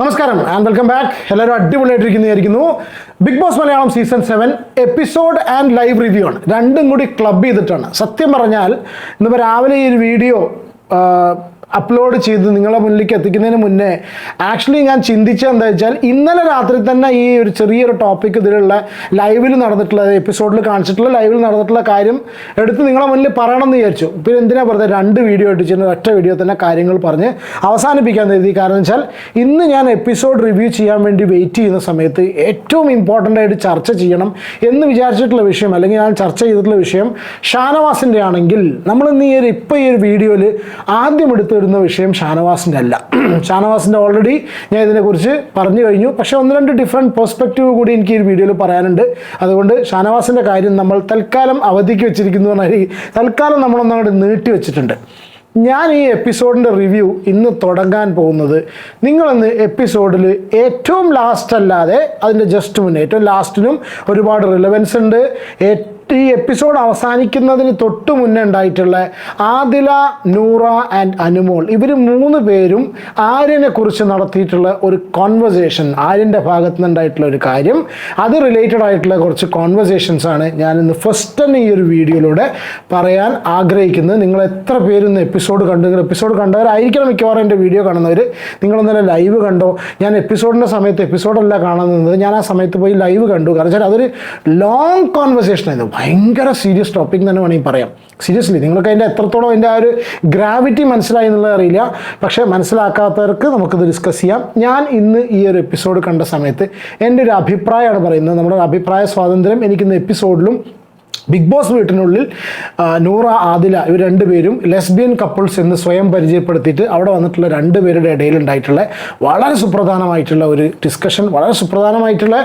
നമസ്കാരം and welcome back എല്ലാവരും അടിപൊളിയായിട്ടിരിക്കുന്നതായിരിക്കുന്നു Bigg Boss Malayalam season seven episode and live review ആണ്. രണ്ടും കൂടി ക്ലബ് ചെയ്തിട്ടാണ്. സത്യം പറഞ്ഞാൽ ഇന്നിപ്പോൾ രാവിലെ ഈ ഒരു വീഡിയോ അപ്ലോഡ് ചെയ്ത് നിങ്ങളെ മുന്നിലേക്ക് എത്തിക്കുന്നതിന് മുന്നേ ആക്ച്വലി ഞാൻ ചിന്തിച്ചത് എന്താ വെച്ചാൽ ഇന്നലെ രാത്രി തന്നെ ഈ ഒരു ചെറിയൊരു ടോപ്പിക് ഇതിലുള്ള ലൈവിൽ നടന്നിട്ടുള്ള എപ്പിസോഡിൽ കാണിച്ചിട്ടുള്ള ലൈവിൽ നടന്നിട്ടുള്ള കാര്യം എടുത്ത് നിങ്ങളെ മുന്നിൽ പറയണം എന്ന് വിചാരിച്ചു. പിന്നെ എന്തിനാ പറഞ്ഞത് രണ്ട് വീഡിയോ ഇട്ടിച്ചിട്ട് ഒറ്റ വീഡിയോ തന്നെ കാര്യങ്ങൾ പറഞ്ഞ് അവസാനിപ്പിക്കാൻ കരുതി. കാരണം വെച്ചാൽ ഇന്ന് ഞാൻ എപ്പിസോഡ് റിവ്യൂ ചെയ്യാൻ വേണ്ടി വെയിറ്റ് ചെയ്യുന്ന സമയത്ത് ഏറ്റവും ഇമ്പോർട്ടന്റ് ആയിട്ട് ചർച്ച ചെയ്യണം എന്ന് വിചാരിച്ചിട്ടുള്ള വിഷയം അല്ലെങ്കിൽ ഞാൻ ചർച്ച ചെയ്തിട്ടുള്ള വിഷയം ഷാനവാസിന്റെ ആണെങ്കിൽ നമ്മൾ ഇന്ന് ഈ ഒരു ഇപ്പോൾ ഈ ഒരു വീഡിയോയിൽ ആദ്യം എടുത്തു വരുന്ന വിഷയം ഷാനവാസിന്റെ അല്ല. ഷാനവാസിന്റെ ഓൾറെഡി ഞാൻ ഇതിനെക്കുറിച്ച് പറഞ്ഞു കഴിഞ്ഞു. പക്ഷേ ഒന്ന് രണ്ട് ഡിഫറെന്റ് പെർസ്പെക്റ്റീവ് കൂടി എനിക്ക് ഈ വീഡിയോയിൽ പറയാനുണ്ട്. അതുകൊണ്ട് ഷാനവാസിന്റെ കാര്യം നമ്മൾ തൽക്കാലം അവധിക്ക് വെച്ചിരിക്കുന്നു പറഞ്ഞാൽ തൽക്കാലം നമ്മളൊന്നും അങ്ങോട്ട് നീട്ടി വെച്ചിട്ടുണ്ട്. ഞാൻ ഈ എപ്പിസോഡിന്റെ റിവ്യൂ ഇന്ന് തുടങ്ങാൻ പോകുന്നത് നിങ്ങളൊന്ന് എപ്പിസോഡിൽ ഏറ്റവും ലാസ്റ്റ് അല്ലാതെ അതിന്റെ ജസ്റ്റ് മുന്നേ ഏറ്റവും ലാസ്റ്റിനും ഒരുപാട് റിലവൻസ് ഉണ്ട്. ഈ എപ്പിസോഡ് അവസാനിക്കുന്നതിന് തൊട്ട് മുന്നേ ഉണ്ടായിട്ടുള്ള ആദില നൂറ ആൻഡ് അനുമോൾ. ഇവർ മൂന്ന് പേരും ആര്യനെ കുറിച്ച് നടത്തിയിട്ടുള്ള ഒരു കോൺവെർസേഷൻ ആര്യന്റെ ഭാഗത്തു നിന്നുണ്ടായിട്ടുള്ള ഒരു കാര്യം. അത് റിലേറ്റഡ് ആയിട്ടുള്ള കുറച്ച് കോൺവെർസേഷൻസ് ആണ് ഞാൻ ഇന്ന് ഫസ്റ്റ് തന്നെ ഈ ഒരു വീഡിയോയിലൂടെ പറയാൻ ആഗ്രഹിക്കുന്നത്. നിങ്ങൾ എത്ര പേരും എപ്പിസോഡ് കണ്ടു? നിങ്ങൾ എപ്പിസോഡ് കണ്ടവരായിരിക്കണം മിക്കവാറും എന്റെ വീഡിയോ കാണുന്നവർ നിങ്ങളൊന്നല്ല ലൈവ് കണ്ടോ? ഞാൻ എപ്പിസോഡിന്റെ സമയത്ത് എപ്പിസോഡല്ല കാണുന്നത്. ഞാൻ ആ സമയത്ത് പോയി ലൈവ് കണ്ടു. കാരണം വെച്ചാൽ അതൊരു ലോങ് കോൺവെർസേഷൻ ആയിരുന്നു. ഭയങ്കര സീരിയസ് ടോപ്പിക് തന്നെ വേണമെങ്കിൽ പറയാം. സീരിയസ്ലി നിങ്ങൾക്ക് അതിന്റെ എത്രത്തോളം അതിന്റെ ആ ഒരു ഗ്രാവിറ്റി മനസ്സിലായി എന്നുള്ളത് അറിയില്ല. പക്ഷേ മനസ്സിലാക്കാത്തവർക്ക് നമുക്കിത് ഡിസ്കസ് ചെയ്യാം. ഞാൻ ഇന്ന് ഈ ഒരു എപ്പിസോഡ് കണ്ട സമയത്ത് എന്റെ ഒരു അഭിപ്രായമാണ് പറയുന്നത്. നമ്മുടെ അഭിപ്രായ സ്വാതന്ത്ര്യം എനിക്കിന്ന് എപ്പിസോഡിലും ബിഗ് ബോസ് വീട്ടിനുള്ളിൽ നൂറ ആദില ഇവർ രണ്ടുപേരും ലെസ്ബിയൻ കപ്പിൾസ് എന്ന് സ്വയം പരിചയപ്പെടുത്തിയിട്ട് അവിടെ വന്നിട്ടുള്ള രണ്ടുപേരുടെ ഇടയിൽ ഉണ്ടായിട്ടുള്ള വളരെ സുപ്രധാനമായിട്ടുള്ള ഒരു ഡിസ്കഷൻ വളരെ സുപ്രധാനമായിട്ടുള്ള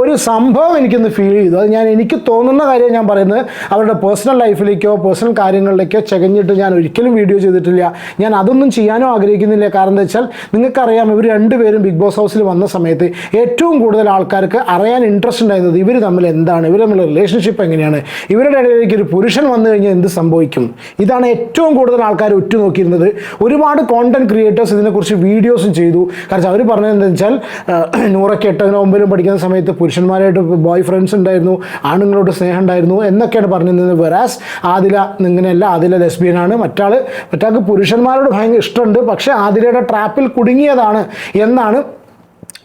ഒരു സംഭവം എനിക്കൊന്ന് ഫീൽ ചെയ്തു. അത് ഞാൻ എനിക്ക് തോന്നുന്ന കാര്യം ഞാൻ പറയുന്നത് അവരുടെ പേഴ്സണൽ ലൈഫിലേക്കോ പേഴ്സണൽ കാര്യങ്ങളിലേക്കോ ചകഞ്ഞിട്ട് ഞാൻ ഒരിക്കലും വീഡിയോ ചെയ്തിട്ടില്ല. ഞാൻ അതൊന്നും ചെയ്യാനോ ആഗ്രഹിക്കുന്നില്ല. കാരണം എന്താ വെച്ചാൽ നിങ്ങൾക്കറിയാം ഇവർ രണ്ടുപേരും ബിഗ് ബോസ് ഹൗസിൽ വന്ന സമയത്ത് ഏറ്റവും കൂടുതൽ ആൾക്കാർക്ക് അറിയാൻ ഇൻട്രസ്റ്റ് ഉണ്ടായിരുന്നത് ഇവർ തമ്മിൽ എന്താണ്? ഇവർ തമ്മിലുള്ള റിലേഷൻഷിപ്പ് എങ്ങനെയാണ്? ഇവരുടെ ഇടയിലേക്ക് ഒരു പുരുഷൻ വന്നു കഴിഞ്ഞാൽ എന്ത് സംഭവിക്കും? ഇതാണ് ഏറ്റവും കൂടുതൽ ആൾക്കാർ ഉറ്റുനോക്കിയിരുന്നത്. ഒരുപാട് കോണ്ടന്റ് ക്രിയേറ്റേഴ്സ് ഇതിനെക്കുറിച്ച് വീഡിയോസും ചെയ്തു. കാരണം അവർ പറഞ്ഞത് എന്താ വെച്ചാൽ നൂറൊക്കെ എട്ടതിനോ ഒമ്പതിലും പഠിക്കുന്ന സമയത്ത് പുരുഷന്മാരായിട്ട് ബോയ് ഫ്രണ്ട്സ് ഉണ്ടായിരുന്നു ആണുങ്ങളോട് സ്നേഹം ഉണ്ടായിരുന്നു എന്നൊക്കെയാണ് പറഞ്ഞിരുന്നത്. വെറാസ് ആദില ഇങ്ങനെയല്ല ആദില ലെസ്ബിയനാണ് മറ്റാൾ മറ്റാൾക്ക് പുരുഷന്മാരോട് ഭയങ്കര ഇഷ്ടമുണ്ട്. പക്ഷേ ആദിലയുടെ ട്രാപ്പിൽ കുടുങ്ങിയതാണ് എന്നാണ്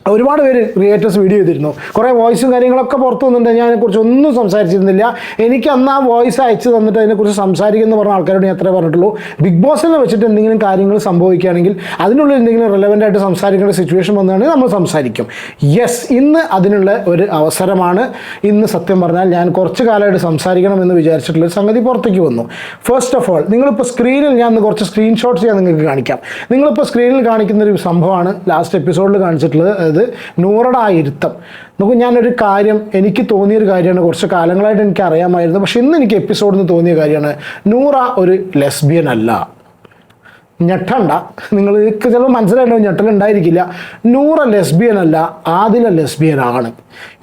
ഒരുപാട് പേര് ക്രിയേറ്റേഴ്സ് വീഡിയോ ചെയ്തിരുന്നു. കുറേ വോയിസും കാര്യങ്ങളൊക്കെ പുറത്തു വന്നിട്ടുണ്ട്. ഞാൻ അതിനെക്കുറിച്ച് ഒന്നും സംസാരിച്ചിരുന്നില്ല. എനിക്ക് അന്ന് ആ വോയിസ് അയച്ചു തന്നിട്ട് അതിനെക്കുറിച്ച് സംസാരിക്കുന്നു പറഞ്ഞ ആൾക്കാരോട് ഞാൻ അത്രേ പറഞ്ഞിട്ടുള്ളൂ. ബിഗ് ബോസിനെ വെച്ചിട്ട് എന്തെങ്കിലും കാര്യങ്ങൾ സംഭവിക്കുകയാണെങ്കിൽ അതിനുള്ളിൽ എന്തെങ്കിലും റെലവന്റ് ആയിട്ട് സംസാരിക്കേണ്ട സിറ്റുവേഷൻ വന്നതാണെങ്കിൽ നമ്മൾ സംസാരിക്കും. യെസ് ഇന്ന് അതിനുള്ള ഒരു അവസരമാണ്. ഇന്ന് സത്യം പറഞ്ഞാൽ ഞാൻ കുറച്ച് കാലമായിട്ട് സംസാരിക്കണം എന്ന് വിചാരിച്ചിട്ടുള്ള ഒരു സംഗതി പുറത്തേക്ക് വന്നു. ഫസ്റ്റ് ഓഫ് ഓൾ നിങ്ങളിപ്പോൾ സ്ക്രീനിൽ ഞാൻ കുറച്ച് സ്ക്രീൻഷോട്ട്സ് ഞാൻ നിങ്ങൾക്ക് കാണിക്കാം. നിങ്ങളിപ്പോൾ സ്ക്രീനിൽ കാണിക്കുന്ന ഒരു സംഭവമാണ് ലാസ്റ്റ് എപ്പിസോഡിൽ കാണിച്ചിട്ടുള്ളത്. അതായത് നൂറട ഇരുത്തം നമുക്ക് ഞാനൊരു കാര്യം എനിക്ക് തോന്നിയൊരു കാര്യമാണ് കുറച്ച് കാലങ്ങളായിട്ട് എനിക്ക് അറിയാമായിരുന്നു. പക്ഷെ ഇന്ന് എനിക്ക് എപ്പിസോഡിൽ നിന്ന് തോന്നിയ കാര്യമാണ് നൂറ ഒരു ലെസ്ബിയൻ അല്ല. ഞെട്ടണ്ട. നിങ്ങൾ ചിലപ്പോൾ മനസ്സിലായിട്ടോ ഞെട്ടലുണ്ടായിരിക്കില്ല നൂറ ലെസ്ബിയൻ അല്ല ആദില ലെസ്ബിയൻ ആണ്.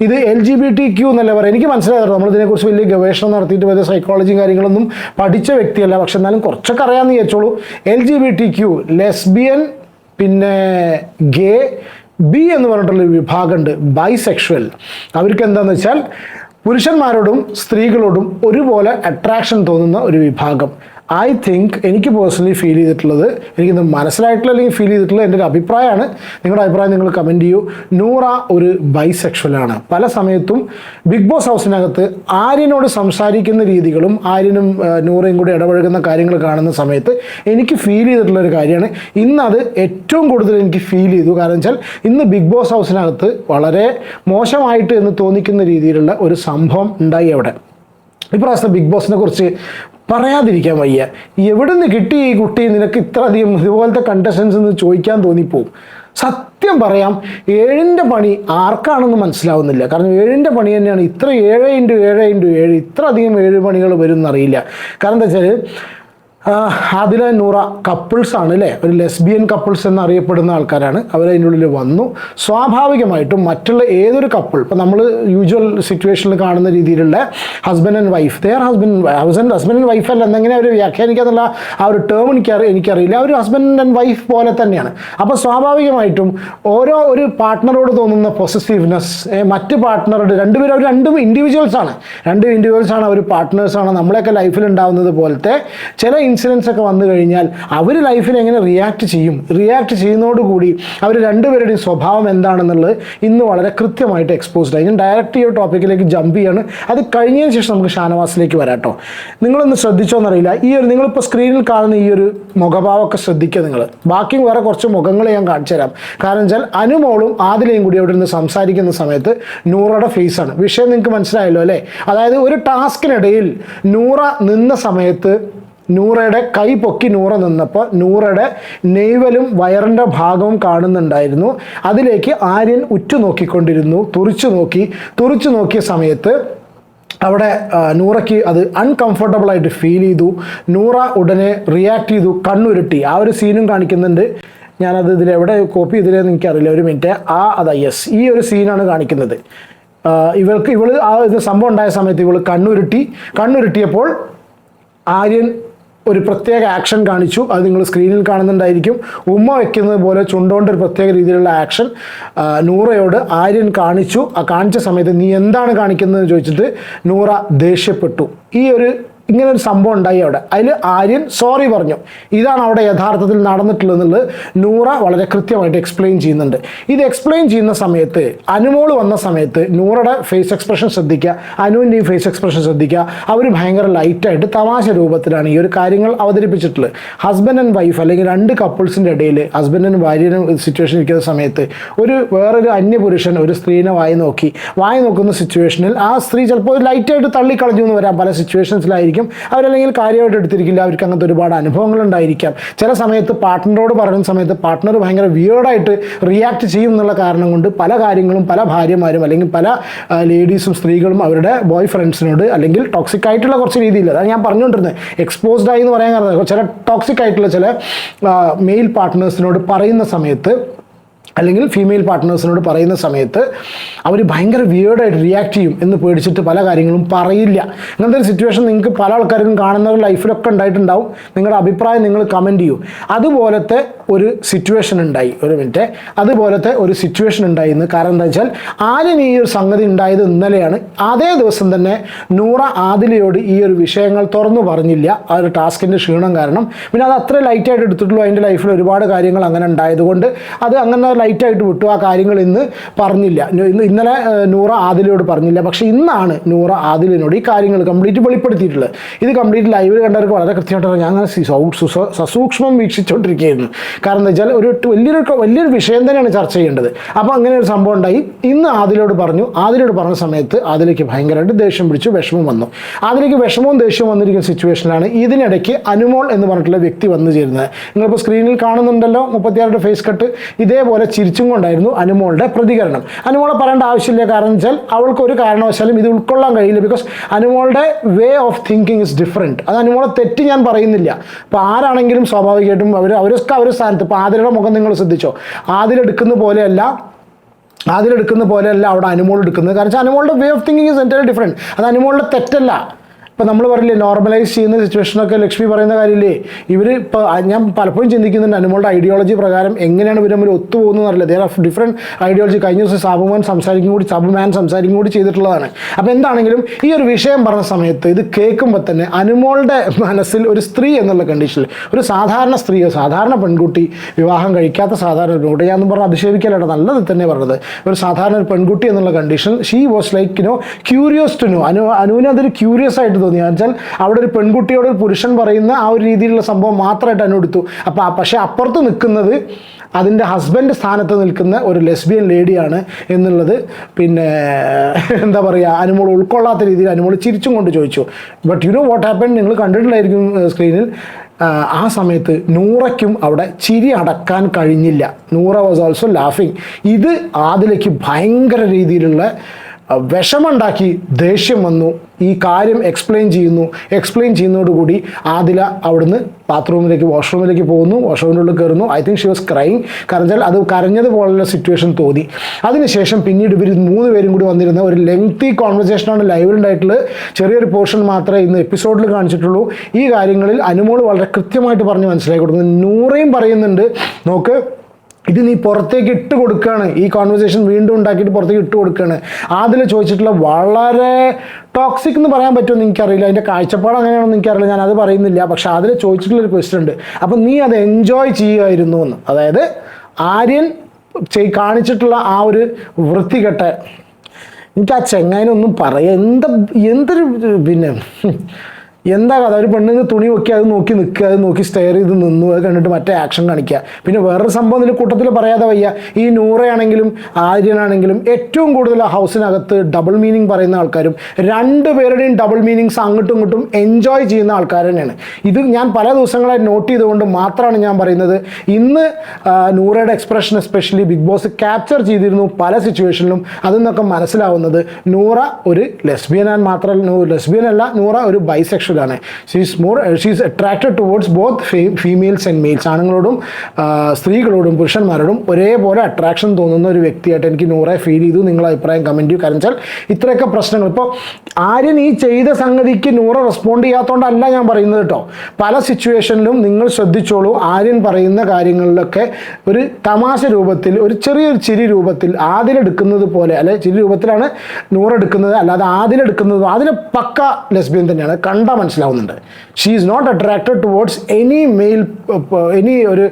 ഇത് L G B T Q എന്നല്ല പറയാം എനിക്ക് മനസ്സിലായിരുന്നു നമ്മൾ ഇതിനെക്കുറിച്ച് വലിയ ഗവേഷണം നടത്തിയിട്ട് വലിയ സൈക്കോളജിയും കാര്യങ്ങളൊന്നും പഠിച്ച വ്യക്തിയല്ല. പക്ഷെ എന്നാലും കുറച്ചൊക്കെ അറിയാമെന്ന് വിചാരിച്ചോളൂ. L G B T Q lesbian പിന്നെ ഗേ ബി എന്ന് പറഞ്ഞിട്ടുള്ളൊരു വിഭാഗമുണ്ട് ബൈസെക്ഷുവൽ അവർക്ക് എന്താണെന്ന് വെച്ചാൽ പുരുഷന്മാരോടും സ്ത്രീകളോടും ഒരുപോലെ അട്രാക്ഷൻ തോന്നുന്ന ഒരു വിഭാഗം. ഐ തിങ്ക് എനിക്ക് പേഴ്സണലി ഫീൽ ചെയ്തിട്ടുള്ളത് എനിക്കിത് മനസ്സിലായിട്ടുള്ള അല്ലെങ്കിൽ ഫീൽ ചെയ്തിട്ടുള്ള എന്റെ ഒരു അഭിപ്രായമാണ്. നിങ്ങളുടെ അഭിപ്രായം നിങ്ങൾ കമന്റ് ചെയ്യൂ. നൂറ ഒരു ബൈസെക്ഷലാണ് പല സമയത്തും ബിഗ് ബോസ് ഹൗസിനകത്ത് ആര്യനോട് സംസാരിക്കുന്ന രീതികളും ആര്യനും നൂറയും കൂടി ഇടപഴകുന്ന കാര്യങ്ങൾ കാണുന്ന സമയത്ത് എനിക്ക് ഫീൽ ചെയ്തിട്ടുള്ള ഒരു കാര്യമാണ്. ഇന്നത് ഏറ്റവും കൂടുതൽ എനിക്ക് ഫീൽ ചെയ്തു. കാരണം വെച്ചാൽ ഇന്ന് ബിഗ് ബോസ് ഹൗസിനകത്ത് വളരെ മോശമായിട്ട് എന്ന് തോന്നിക്കുന്ന രീതിയിലുള്ള ഒരു സംഭവം ഉണ്ടായി അവിടെ. ഇപ്രാവശ്യത്തെ ബിഗ് ബോസിനെ കുറിച്ച് പറയാതിരിക്കാൻ വയ്യ. എവിടെ നിന്ന് കിട്ടി ഈ കുട്ടി? നിനക്ക് ഇത്ര അധികം ഇതുപോലത്തെ കണ്ടസ്റ്റൻസ് എന്ന് ചോദിക്കാൻ തോന്നിപ്പോവും. സത്യം പറയാം ഏഴിന്റെ പണി ആർക്കാണെന്ന് മനസ്സിലാവുന്നില്ല. കാരണം ഏഴിന്റെ പണി തന്നെയാണ് ഇത്ര ഏഴ് ഇന്റു ഏഴ് ഇന്റു ഏഴ് ഇത്ര അധികം ഏഴ് പണികൾ വരും എന്നറിയില്ല കാരണം എന്താ വെച്ചാൽ അതിലെ നൂറ കപ്പിൾസ് ആണ് അല്ലേ ഒരു ലെസ്ബിയൻ കപ്പിൾസ് എന്നറിയപ്പെടുന്ന ആൾക്കാരാണ്. അവർ അതിന്റെ ഉള്ളിൽ വന്നു. സ്വാഭാവികമായിട്ടും മറ്റുള്ള ഏതൊരു കപ്പിൾ ഇപ്പം നമ്മൾ യൂഷ്വൽ സിറ്റുവേഷനിൽ കാണുന്ന രീതിയിലുള്ള husband and wife they are husband husband husband and wife അല്ല. എന്തെങ്കിലും അവർ വ്യാഖ്യാനിക്കാന്നുള്ള ആ ഒരു ടേം എനിക്ക് എനിക്കറിയില്ല. അവർ ഹസ്ബൻഡ് ആൻഡ് വൈഫ് പോലെ തന്നെയാണ്. അപ്പോൾ സ്വാഭാവികമായിട്ടും ഓരോ ഒരു പാർട്ട്ണറോട് തോന്നുന്ന പൊസസീവ്നെസ് മറ്റ് പാർട്ട്ണറോട് രണ്ടുപേരും അവർ രണ്ടും ഇൻഡിവിജ്വൽസ് ആണ്. രണ്ടും ഇൻഡിവിജ്വൽസ് ആണ് അവർ പാർട്ട്നേഴ്സ് ആണ്. നമ്മളെയൊക്കെ ലൈഫിൽ ഉണ്ടാവുന്നത് പോലത്തെ ചില ഇൻസിഡൻസ് ഒക്കെ വന്നു കഴിഞ്ഞാൽ അവർ ലൈഫിൽ എങ്ങനെ റിയാക്ട് ചെയ്യും? റിയാക്ട് ചെയ്യുന്നതോടുകൂടി അവർ രണ്ടുപേരുടെയും സ്വഭാവം എന്താണെന്നുള്ളത് ഇന്ന് വളരെ കൃത്യമായിട്ട് എക്സ്പോസ്ഡ് ആയി. ഞാൻ ഡയറക്റ്റ് ഈ ഒരു ടോപ്പിക്കിലേക്ക് ജമ്പ് ചെയ്യാണ്. അത് കഴിഞ്ഞതിന് ശേഷം നമുക്ക് ഷാനവാസിലേക്ക് വരാട്ടോ നിങ്ങളൊന്ന് ശ്രദ്ധിച്ചോന്നറിയില്ല ഈ ഒരു നിങ്ങളിപ്പോൾ സ്ക്രീനിൽ കാണുന്ന ഈ ഒരു മുഖഭാവമൊക്കെ ശ്രദ്ധിക്കുക നിങ്ങൾ ബാക്കി വേറെ കുറച്ച് മുഖങ്ങൾ ഞാൻ കാണിച്ചു തരാം. കാരണം വെച്ചാൽ അനുമോളും ആദിലയും കൂടി അവിടെ നിന്ന് സംസാരിക്കുന്ന സമയത്ത് നൂറയുടെ ഫേസാണ് വിഷയം നിങ്ങൾക്ക് മനസ്സിലായല്ലോ അല്ലേ? അതായത് ഒരു ടാസ്കിനിടയിൽ നൂറ നിന്ന സമയത്ത് നൂറയുടെ കൈ പൊക്കി നൂറ നിന്നപ്പോൾ നൂറയുടെ നെയ്വലും വയറിന്റെ ഭാഗവും കാണുന്നുണ്ടായിരുന്നു. അതിലേക്ക് ആര്യൻ ഉറ്റുനോക്കിക്കൊണ്ടിരുന്നു. തുറിച്ചു നോക്കി. തുറിച്ചു നോക്കിയ സമയത്ത് അവിടെ നൂറയ്ക്ക് അത് അൺകംഫർട്ടബിൾ ആയിട്ട് ഫീൽ ചെയ്തു. നൂറ ഉടനെ റിയാക്ട് ചെയ്തു. കണ്ണുരുട്ടി. ആ ഒരു സീനും കാണിക്കുന്നുണ്ട്. ഞാനത് ഇതിൽ എവിടെ കോപ്പി ചെയ്തില്ലെന്ന് എനിക്കറിയില്ല. ഒരു മിനിറ്റ് ആ അതാ യെസ് ഈ ഒരു സീനാണ് കാണിക്കുന്നത്. ഇവൾക്ക് ഇവൾ ആ ഇത് സംഭവം ഉണ്ടായ സമയത്ത് ഇവൾ കണ്ണുരുട്ടി. കണ്ണുരുട്ടിയപ്പോൾ ആര്യൻ ഒരു പ്രത്യേക ആക്ഷൻ കാണിച്ചു. അത് നിങ്ങൾ സ്ക്രീനിൽ കാണുന്നുണ്ടായിരിക്കും. ഉമ്മ വയ്ക്കുന്നത് പോലെ ചുണ്ടോണ്ട് ഒരു പ്രത്യേക രീതിയിലുള്ള ആക്ഷൻ നൂറയോട് ആര്യൻ കാണിച്ചു. ആ കാണിച്ച സമയത്ത് നീ എന്താണ് കാണിക്കുന്നതെന്ന് ചോദിച്ചിട്ട് നൂറ ദേഷ്യപ്പെട്ടു. ഈ ഒരു ഇങ്ങനെ ഒരു സംഭവം ഉണ്ടായി അവിടെ. അതിൽ ആര്യൻ സോറി പറഞ്ഞു. ഇതാണ് അവിടെ യഥാർത്ഥത്തിൽ നടന്നിട്ടുള്ളതെന്നുള്ളത് നൂറ വളരെ കൃത്യമായിട്ട് എക്സ്പ്ലെയിൻ ചെയ്യുന്നുണ്ട്. ഇത് എക്സ്പ്ലെയിൻ ചെയ്യുന്ന സമയത്ത് അനുമോൾ വന്ന സമയത്ത് നൂറയുടെ ഫേസ് എക്സ്പ്രഷൻ ശ്രദ്ധിക്കുക അനുവിന്റെയും ഫേസ് എക്സ്പ്രഷൻ ശ്രദ്ധിക്കുക. അവർ ഭയങ്കര ലൈറ്റായിട്ട് തമാശ രൂപത്തിലാണ് ഈ ഒരു കാര്യങ്ങൾ അവതരിപ്പിച്ചിട്ടുള്ളത്. ഹസ്ബൻഡ് ആൻഡ് വൈഫ് അല്ലെങ്കിൽ രണ്ട് കപ്പിൾസിന്റെ ഇടയിൽ ഹസ്ബൻഡിനും ഭാര്യനും സിറ്റുവേഷൻ ഇരിക്കുന്ന സമയത്ത് ഒരു വേറൊരു അന്യപുരുഷൻ ഒരു സ്ത്രീനെ വായി നോക്കി. വായി നോക്കുന്ന സിറ്റുവേഷനിൽ ആ സ്ത്രീ ചിലപ്പോൾ ലൈറ്റായിട്ട് തള്ളിക്കളഞ്ഞു എന്ന് വരാം. പല സിറ്റുവേഷൻസിലായിരിക്കും അവരല്ലെങ്കിൽ കാര്യമായിട്ട് എടുത്തിരിക്കില്ല. അവർക്ക് അങ്ങനത്തെ ഒരുപാട് അനുഭവങ്ങൾ ഉണ്ടായിരിക്കാം ചില സമയത്ത് പാർട്ട്ണറോട് പറയുന്ന സമയത്ത് പാർട്ട്ണർ ഭയങ്കര വിയേർഡായിട്ട് റിയാക്ട് ചെയ്യും എന്നുള്ള കാരണം കൊണ്ട് പല കാര്യങ്ങളും പല ഭാര്യമാരും അല്ലെങ്കിൽ പല ലേഡീസും സ്ത്രീകളും അവരുടെ ബോയ് ഫ്രണ്ട്സിനോട് അല്ലെങ്കിൽ ടോക്സിക് ആയിട്ടുള്ള കുറച്ച് രീതിയിൽ അതാണ് ഞാൻ പറഞ്ഞുകൊണ്ടിരുന്നത് എക്സ്പോസ്ഡ് ആയി എന്ന് പറയാൻ കാരണം ചില ടോക്സിക് ആയിട്ടുള്ള ചില മെയിൽ പാർട്ട്നേഴ്സിനോട് പറയുന്ന സമയത്ത് അല്ലെങ്കിൽ ഫീമെയിൽ പാർട്ട്നേഴ്സിനോട് പറയുന്ന സമയത്ത് അവർ ഭയങ്കര വിയേർഡായിട്ട് റിയാക്ട് ചെയ്യും എന്ന് പേടിച്ചിട്ട് പല കാര്യങ്ങളും പറയില്ല. ഇങ്ങനത്തെ ഒരു സിറ്റുവേഷൻ നിങ്ങൾക്ക് പല ആൾക്കാർക്കും കാണുന്നവർ ലൈഫിലൊക്കെ ഉണ്ടായിട്ടുണ്ടാവും. നിങ്ങളുടെ അഭിപ്രായം നിങ്ങൾ കമന്റ് ചെയ്യൂ. അതുപോലത്തെ ഒരു സിറ്റുവേഷൻ ഉണ്ടായി ഒരു മിനിറ്റ് അതുപോലത്തെ ഒരു സിറ്റുവേഷൻ ഉണ്ടായി എന്ന് കാരണം എന്താ വെച്ചാൽ ആദ്യം ഈ ഒരു സംഗതി ഉണ്ടായത് ഇന്നലെയാണ്. അതേ ദിവസം തന്നെ നൂറ ആദിലയോട് ഈ ഒരു വിഷയങ്ങൾ തുറന്നു പറഞ്ഞില്ല. ആ ഒരു ടാസ്കിന്റെ ക്ഷീണം കാരണം. പിന്നെ അത് അത്ര ലൈറ്റായിട്ട് എടുത്തിട്ടുള്ളൂ. അതിന്റെ ലൈഫിൽ ഒരുപാട് കാര്യങ്ങൾ അങ്ങനെ ഉണ്ടായതുകൊണ്ട് അത് അങ്ങനെ ലൈറ്റായിട്ട് വിട്ടു. ആ കാര്യങ്ങൾ ഇന്ന് പറഞ്ഞില്ല. ഇന്ന് ഇന്നലെ നൂറ ആദിലയോട് പറഞ്ഞില്ല. പക്ഷേ ഇന്നാണ് നൂറ ആദിലിനോട് ഈ കാര്യങ്ങൾ കംപ്ലീറ്റ് വെളിപ്പെടുത്തിയിട്ടുള്ളത്. ഇത് കംപ്ലീറ്റ് ലൈവിൽ കണ്ടവർക്ക് വളരെ കൃത്യമായിട്ട് ഞാൻ അങ്ങനെ സസൂക്ഷ്മം വീക്ഷിച്ചുകൊണ്ടിരിക്കുകയായിരുന്നു കാരണം എന്താ വെച്ചാൽ ഒരു വലിയൊരു വലിയൊരു വിഷയം തന്നെയാണ് ചർച്ച ചെയ്യേണ്ടത്. അപ്പോൾ അങ്ങനെ ഒരു സംഭവം ഉണ്ടായി. ഇന്ന് ആദിലോട് പറഞ്ഞു. ആദിലോട് പറഞ്ഞ സമയത്ത് ആദിലേക്ക് ഭയങ്കരമായിട്ട് ദേഷ്യം പിടിച്ചു വിഷമം വന്നു. ആദിലേക്ക് വിഷമവും ദേഷ്യവും വന്നിരിക്കുന്ന സിറ്റുവേഷനിലാണ് ഇതിനിടയ്ക്ക് അനുമോൾ എന്ന് പറഞ്ഞിട്ടുള്ള വ്യക്തി വന്നു ചേരുന്നത്. നിങ്ങളിപ്പോൾ സ്ക്രീനിൽ കാണുന്നുണ്ടല്ലോ മുപ്പത്തിയാറുടെ ഫേസ് കട്ട് ഇതേപോലെ ചിരിച്ചും കൊണ്ടായിരുന്നു അനുമോളുടെ പ്രതികരണം. അനുമോളെ പറയേണ്ട ആവശ്യമില്ല. കാരണം വെച്ചാൽ അവൾക്ക് ഒരു കാരണവശാലും ഇത് ഉൾക്കൊള്ളാൻ കഴിയില്ല. ബിക്കോസ് അനുമോളുടെ way of thinking is different അത് അനുമോളെ തെറ്റ് ഞാൻ പറയുന്നില്ല. അപ്പോൾ ആരാണെങ്കിലും സ്വാഭാവികമായിട്ടും അവർ അവരൊക്കെ അവരുടെ സ്ഥാനത്ത്. ഇപ്പോൾ ആതിരയുടെ മുഖം നിങ്ങൾ ശ്രദ്ധിച്ചോ? ആതിരെടുക്കുന്ന പോലെയല്ല അതിലെടുക്കുന്ന പോലെയല്ല അവിടെ അനുമോൾ എടുക്കുന്നത്. കാരണം വെച്ചാൽ അനുമോളുടെ way of thinking is entire different അത് അനുമോളുടെ തെറ്റല്ല. ഇപ്പം നമ്മൾ പറയില്ലേ നോർമലൈസ് ചെയ്യുന്ന സിറ്റുവേഷനൊക്കെ ലക്ഷ്മി പറയുന്ന കാര്യമില്ലേ? ഇവർ ഇപ്പോൾ ഞാൻ പലപ്പോഴും ചിന്തിക്കുന്നുണ്ട് അനുമോളുടെ ഐഡിയോളജി പ്രകാരം എങ്ങനെയാണ് ഇവർ തമ്മിൽ ഒത്തുപോകുന്നത് അറിയില്ല ദേർ ആർ ഡിഫറെന്റ് ഐഡിയോളജി കഴിഞ്ഞ ദിവസം സാബുമാൻ സംസാരിക്കും കൂടി സാബുമാൻ സംസാരിക്കും കൂടി ചെയ്തിട്ടുള്ളതാണ്. അപ്പോൾ എന്താണെങ്കിലും ഈ ഒരു വിഷയം പറഞ്ഞ സമയത്ത് ഇത് കേൾക്കുമ്പോൾ തന്നെ അനുമോളുടെ മനസ്സിൽ ഒരു സ്ത്രീ എന്നുള്ള കണ്ടീഷനിൽ ഒരു സാധാരണ സ്ത്രീയോ സാധാരണ പെൺകുട്ടി വിവാഹം കഴിക്കാത്ത സാധാരണ പെൺകുട്ടി ഞാൻ പറഞ്ഞ അധിക്ഷേപിക്കലട്ടോ നല്ലത് തന്നെ പറഞ്ഞത്. ഒരു സാധാരണ പെൺകുട്ടി എന്നുള്ള condition she was like no curious to know Anu അനുവിന് അതൊരു ക്യൂരിയസ് ആയിട്ട് തോന്നി വെച്ചാൽ അവിടെ ഒരു പെൺകുട്ടിയോട് ഒരു പുരുഷൻ പറയുന്ന ആ ഒരു രീതിയിലുള്ള സംഭവം മാത്രമായിട്ട് അനുവെടുത്തു അപ്പോൾ പക്ഷേ അപ്പുറത്ത് നിൽക്കുന്നത് അതിന്റെ ഹസ്ബൻഡ് സ്ഥാനത്ത് നിൽക്കുന്ന ഒരു ലെസ്ബിയൻ ലേഡിയാണ് എന്നുള്ളത് പിന്നെ എന്താ പറയുക അനുമോൾ ഉൾക്കൊള്ളാത്ത രീതിയിൽ അനുമോൾ ചിരിച്ചും കൊണ്ട് ചോദിച്ചു. But you know what happen നിങ്ങൾ കണ്ടിട്ടുണ്ടായിരിക്കും സ്ക്രീനിൽ ആ സമയത്ത് നൂറയ്ക്കും അവിടെ ചിരി അടക്കാൻ കഴിഞ്ഞില്ല. നൂറ വാസ് ഓൾസോ ലാഫിങ് ഇത് ആദിലേക്ക് ഭയങ്കര രീതിയിലുള്ള വിഷമുണ്ടാക്കി ദേഷ്യം വന്നു. ഈ കാര്യം എക്സ്പ്ലെയിൻ ചെയ്യുന്നു. എക്സ്പ്ലെയിൻ ചെയ്യുന്നതോടുകൂടി ആദില അവിടുന്ന് ബാത്റൂമിലേക്ക് വാഷ്റൂമിലേക്ക് പോകുന്നു. വാഷ്റൂമിന്റെ ഉള്ളിൽ കയറുന്നു. I think she was crying കാരണം അത് കരഞ്ഞതുപോലുള്ള സിറ്റുവേഷൻ തോന്നി. അതിനുശേഷം പിന്നീട് ഇവർ മൂന്ന് പേരും കൂടി വന്നിരുന്ന ഒരു ലെങ്തി കോൺവെർസേഷനാണ് ലൈവിലുണ്ടായിട്ടുള്ളത് ചെറിയൊരു പോർഷൻ മാത്രമേ ഇന്ന് എപ്പിസോഡിൽ കാണിച്ചിട്ടുള്ളൂ. ഈ കാര്യങ്ങളിൽ അനുമോൾ വളരെ കൃത്യമായിട്ട് പറഞ്ഞ് മനസ്സിലാക്കി കൊടുക്കുന്നു. നൂറയും പറയുന്നുണ്ട്. നോക്ക് ഇത് നീ പുറത്തേക്ക് ഇട്ട് കൊടുക്കുകയാണ്. ഈ കോൺവെർസേഷൻ വീണ്ടും ഉണ്ടാക്കിയിട്ട് പുറത്തേക്ക് ഇട്ട് കൊടുക്കുകയാണ്. അതിൽ ചോദിച്ചിട്ടുള്ള വളരെ ടോക്സിക് എന്ന് പറയാൻ പറ്റുമെന്ന് എനിക്കറിയില്ല. അതിന്റെ കാഴ്ചപ്പാട് അങ്ങനെയാണെന്ന് എനിക്കറിയില്ല. ഞാൻ അത് പറയുന്നില്ല. പക്ഷേ അതിൽ ചോദിച്ചിട്ടുള്ളൊരു ക്വസ്റ്റ്യൻ ഉണ്ട്. അപ്പം നീ അത് എൻജോയ് ചെയ്യുമായിരുന്നു എന്ന്. അതായത് ആര്യൻ കാണിച്ചിട്ടുള്ള ആ ഒരു വൃത്തികെട്ട എനിക്ക് ആ ചെങ്ങായിനൊന്നും പറയാം. എന്താ എന്തൊരു പിന്നെ എന്താ കഥ? ഒരു പെണ്ണിന് തുണി വെക്കി അത് നോക്കി നിൽക്കുക അത് നോക്കി സ്റ്റെയർ ചെയ്ത് നിന്നു അത് കണ്ടിട്ട് മറ്റേ ആക്ഷൻ കാണിക്കുക. പിന്നെ വേറൊരു സംഭവം ഇതിൽ കൂട്ടത്തിൽ പറയാതെ വയ്യ. ഈ നൂറയാണെങ്കിലും ആര്യനാണെങ്കിലും ഏറ്റവും കൂടുതൽ ഹൗസിനകത്ത് ഡബിൾ മീനിങ് പറയുന്ന ആൾക്കാരും രണ്ട് പേരുടെയും ഡബിൾ മീനിങ്സ് അങ്ങോട്ടും ഇങ്ങോട്ടും എൻജോയ് ചെയ്യുന്ന ആൾക്കാർ തന്നെയാണ്. ഇത് ഞാൻ പല ദിവസങ്ങളായി നോട്ട് ചെയ്തുകൊണ്ട് മാത്രമാണ് ഞാൻ പറയുന്നത്. ഇന്ന് നൂറയുടെ expression especially Bigg Boss capture ചെയ്തിരുന്നു പല സിറ്റുവേഷനിലും അതിൽ മനസ്സിലാവുന്നത് നൂറ ഒരു ലെസ്ബിയൻ മാത്രമല്ല ലെസ്ബിയൻ അല്ല നൂറ ഒരു ബൈസെക്ഷൽ ആണ് she's more she's attracted towards both females and males ആണുങ്ങളോടും സ്ത്രീകളോടും പുരുഷന്മാരോടും ഒരേപോലെ അട്രാക്ഷൻ തോന്നുന്ന ഒരു വ്യക്തിയായിട്ട് എനിക്ക് നൂറെ ഫീൽ ചെയ്തു. നിങ്ങൾ അഭിപ്രായം കമന്റ് ചെയ്യൂ. കാരണം വെച്ചാൽ ഇത്രയൊക്കെ പ്രശ്നങ്ങൾ. ഇപ്പോൾ ആര്യൻ ഈ ചെയ്ത സംഗതിക്ക് നൂറ റെസ്പോണ്ട് ചെയ്യാത്തതുകൊണ്ടല്ല ഞാൻ പറയുന്നത് കേട്ടോ. പല സിറ്റുവേഷനിലും നിങ്ങൾ ശ്രദ്ധിച്ചോളൂ. ആര്യൻ പറയുന്ന കാര്യങ്ങളിലൊക്കെ ഒരു തമാശ രൂപത്തിൽ ഒരു ചെറിയൊരു ചിരി രൂപത്തിൽ ആദിലെടുക്കുന്നത് പോലെ അല്ലെ ചിരി രൂപത്തിലാണ് നൂറെടുക്കുന്നത് അല്ലാതെ ആദിലെടുക്കുന്നത് ആദിലെ പക്ക ലെസ്ബിയൻ തന്നെയാണ്. കണ്ടാൽ മനസ്സിലാവുന്നുണ്ട്. She is not attracted towards any male any ഒരു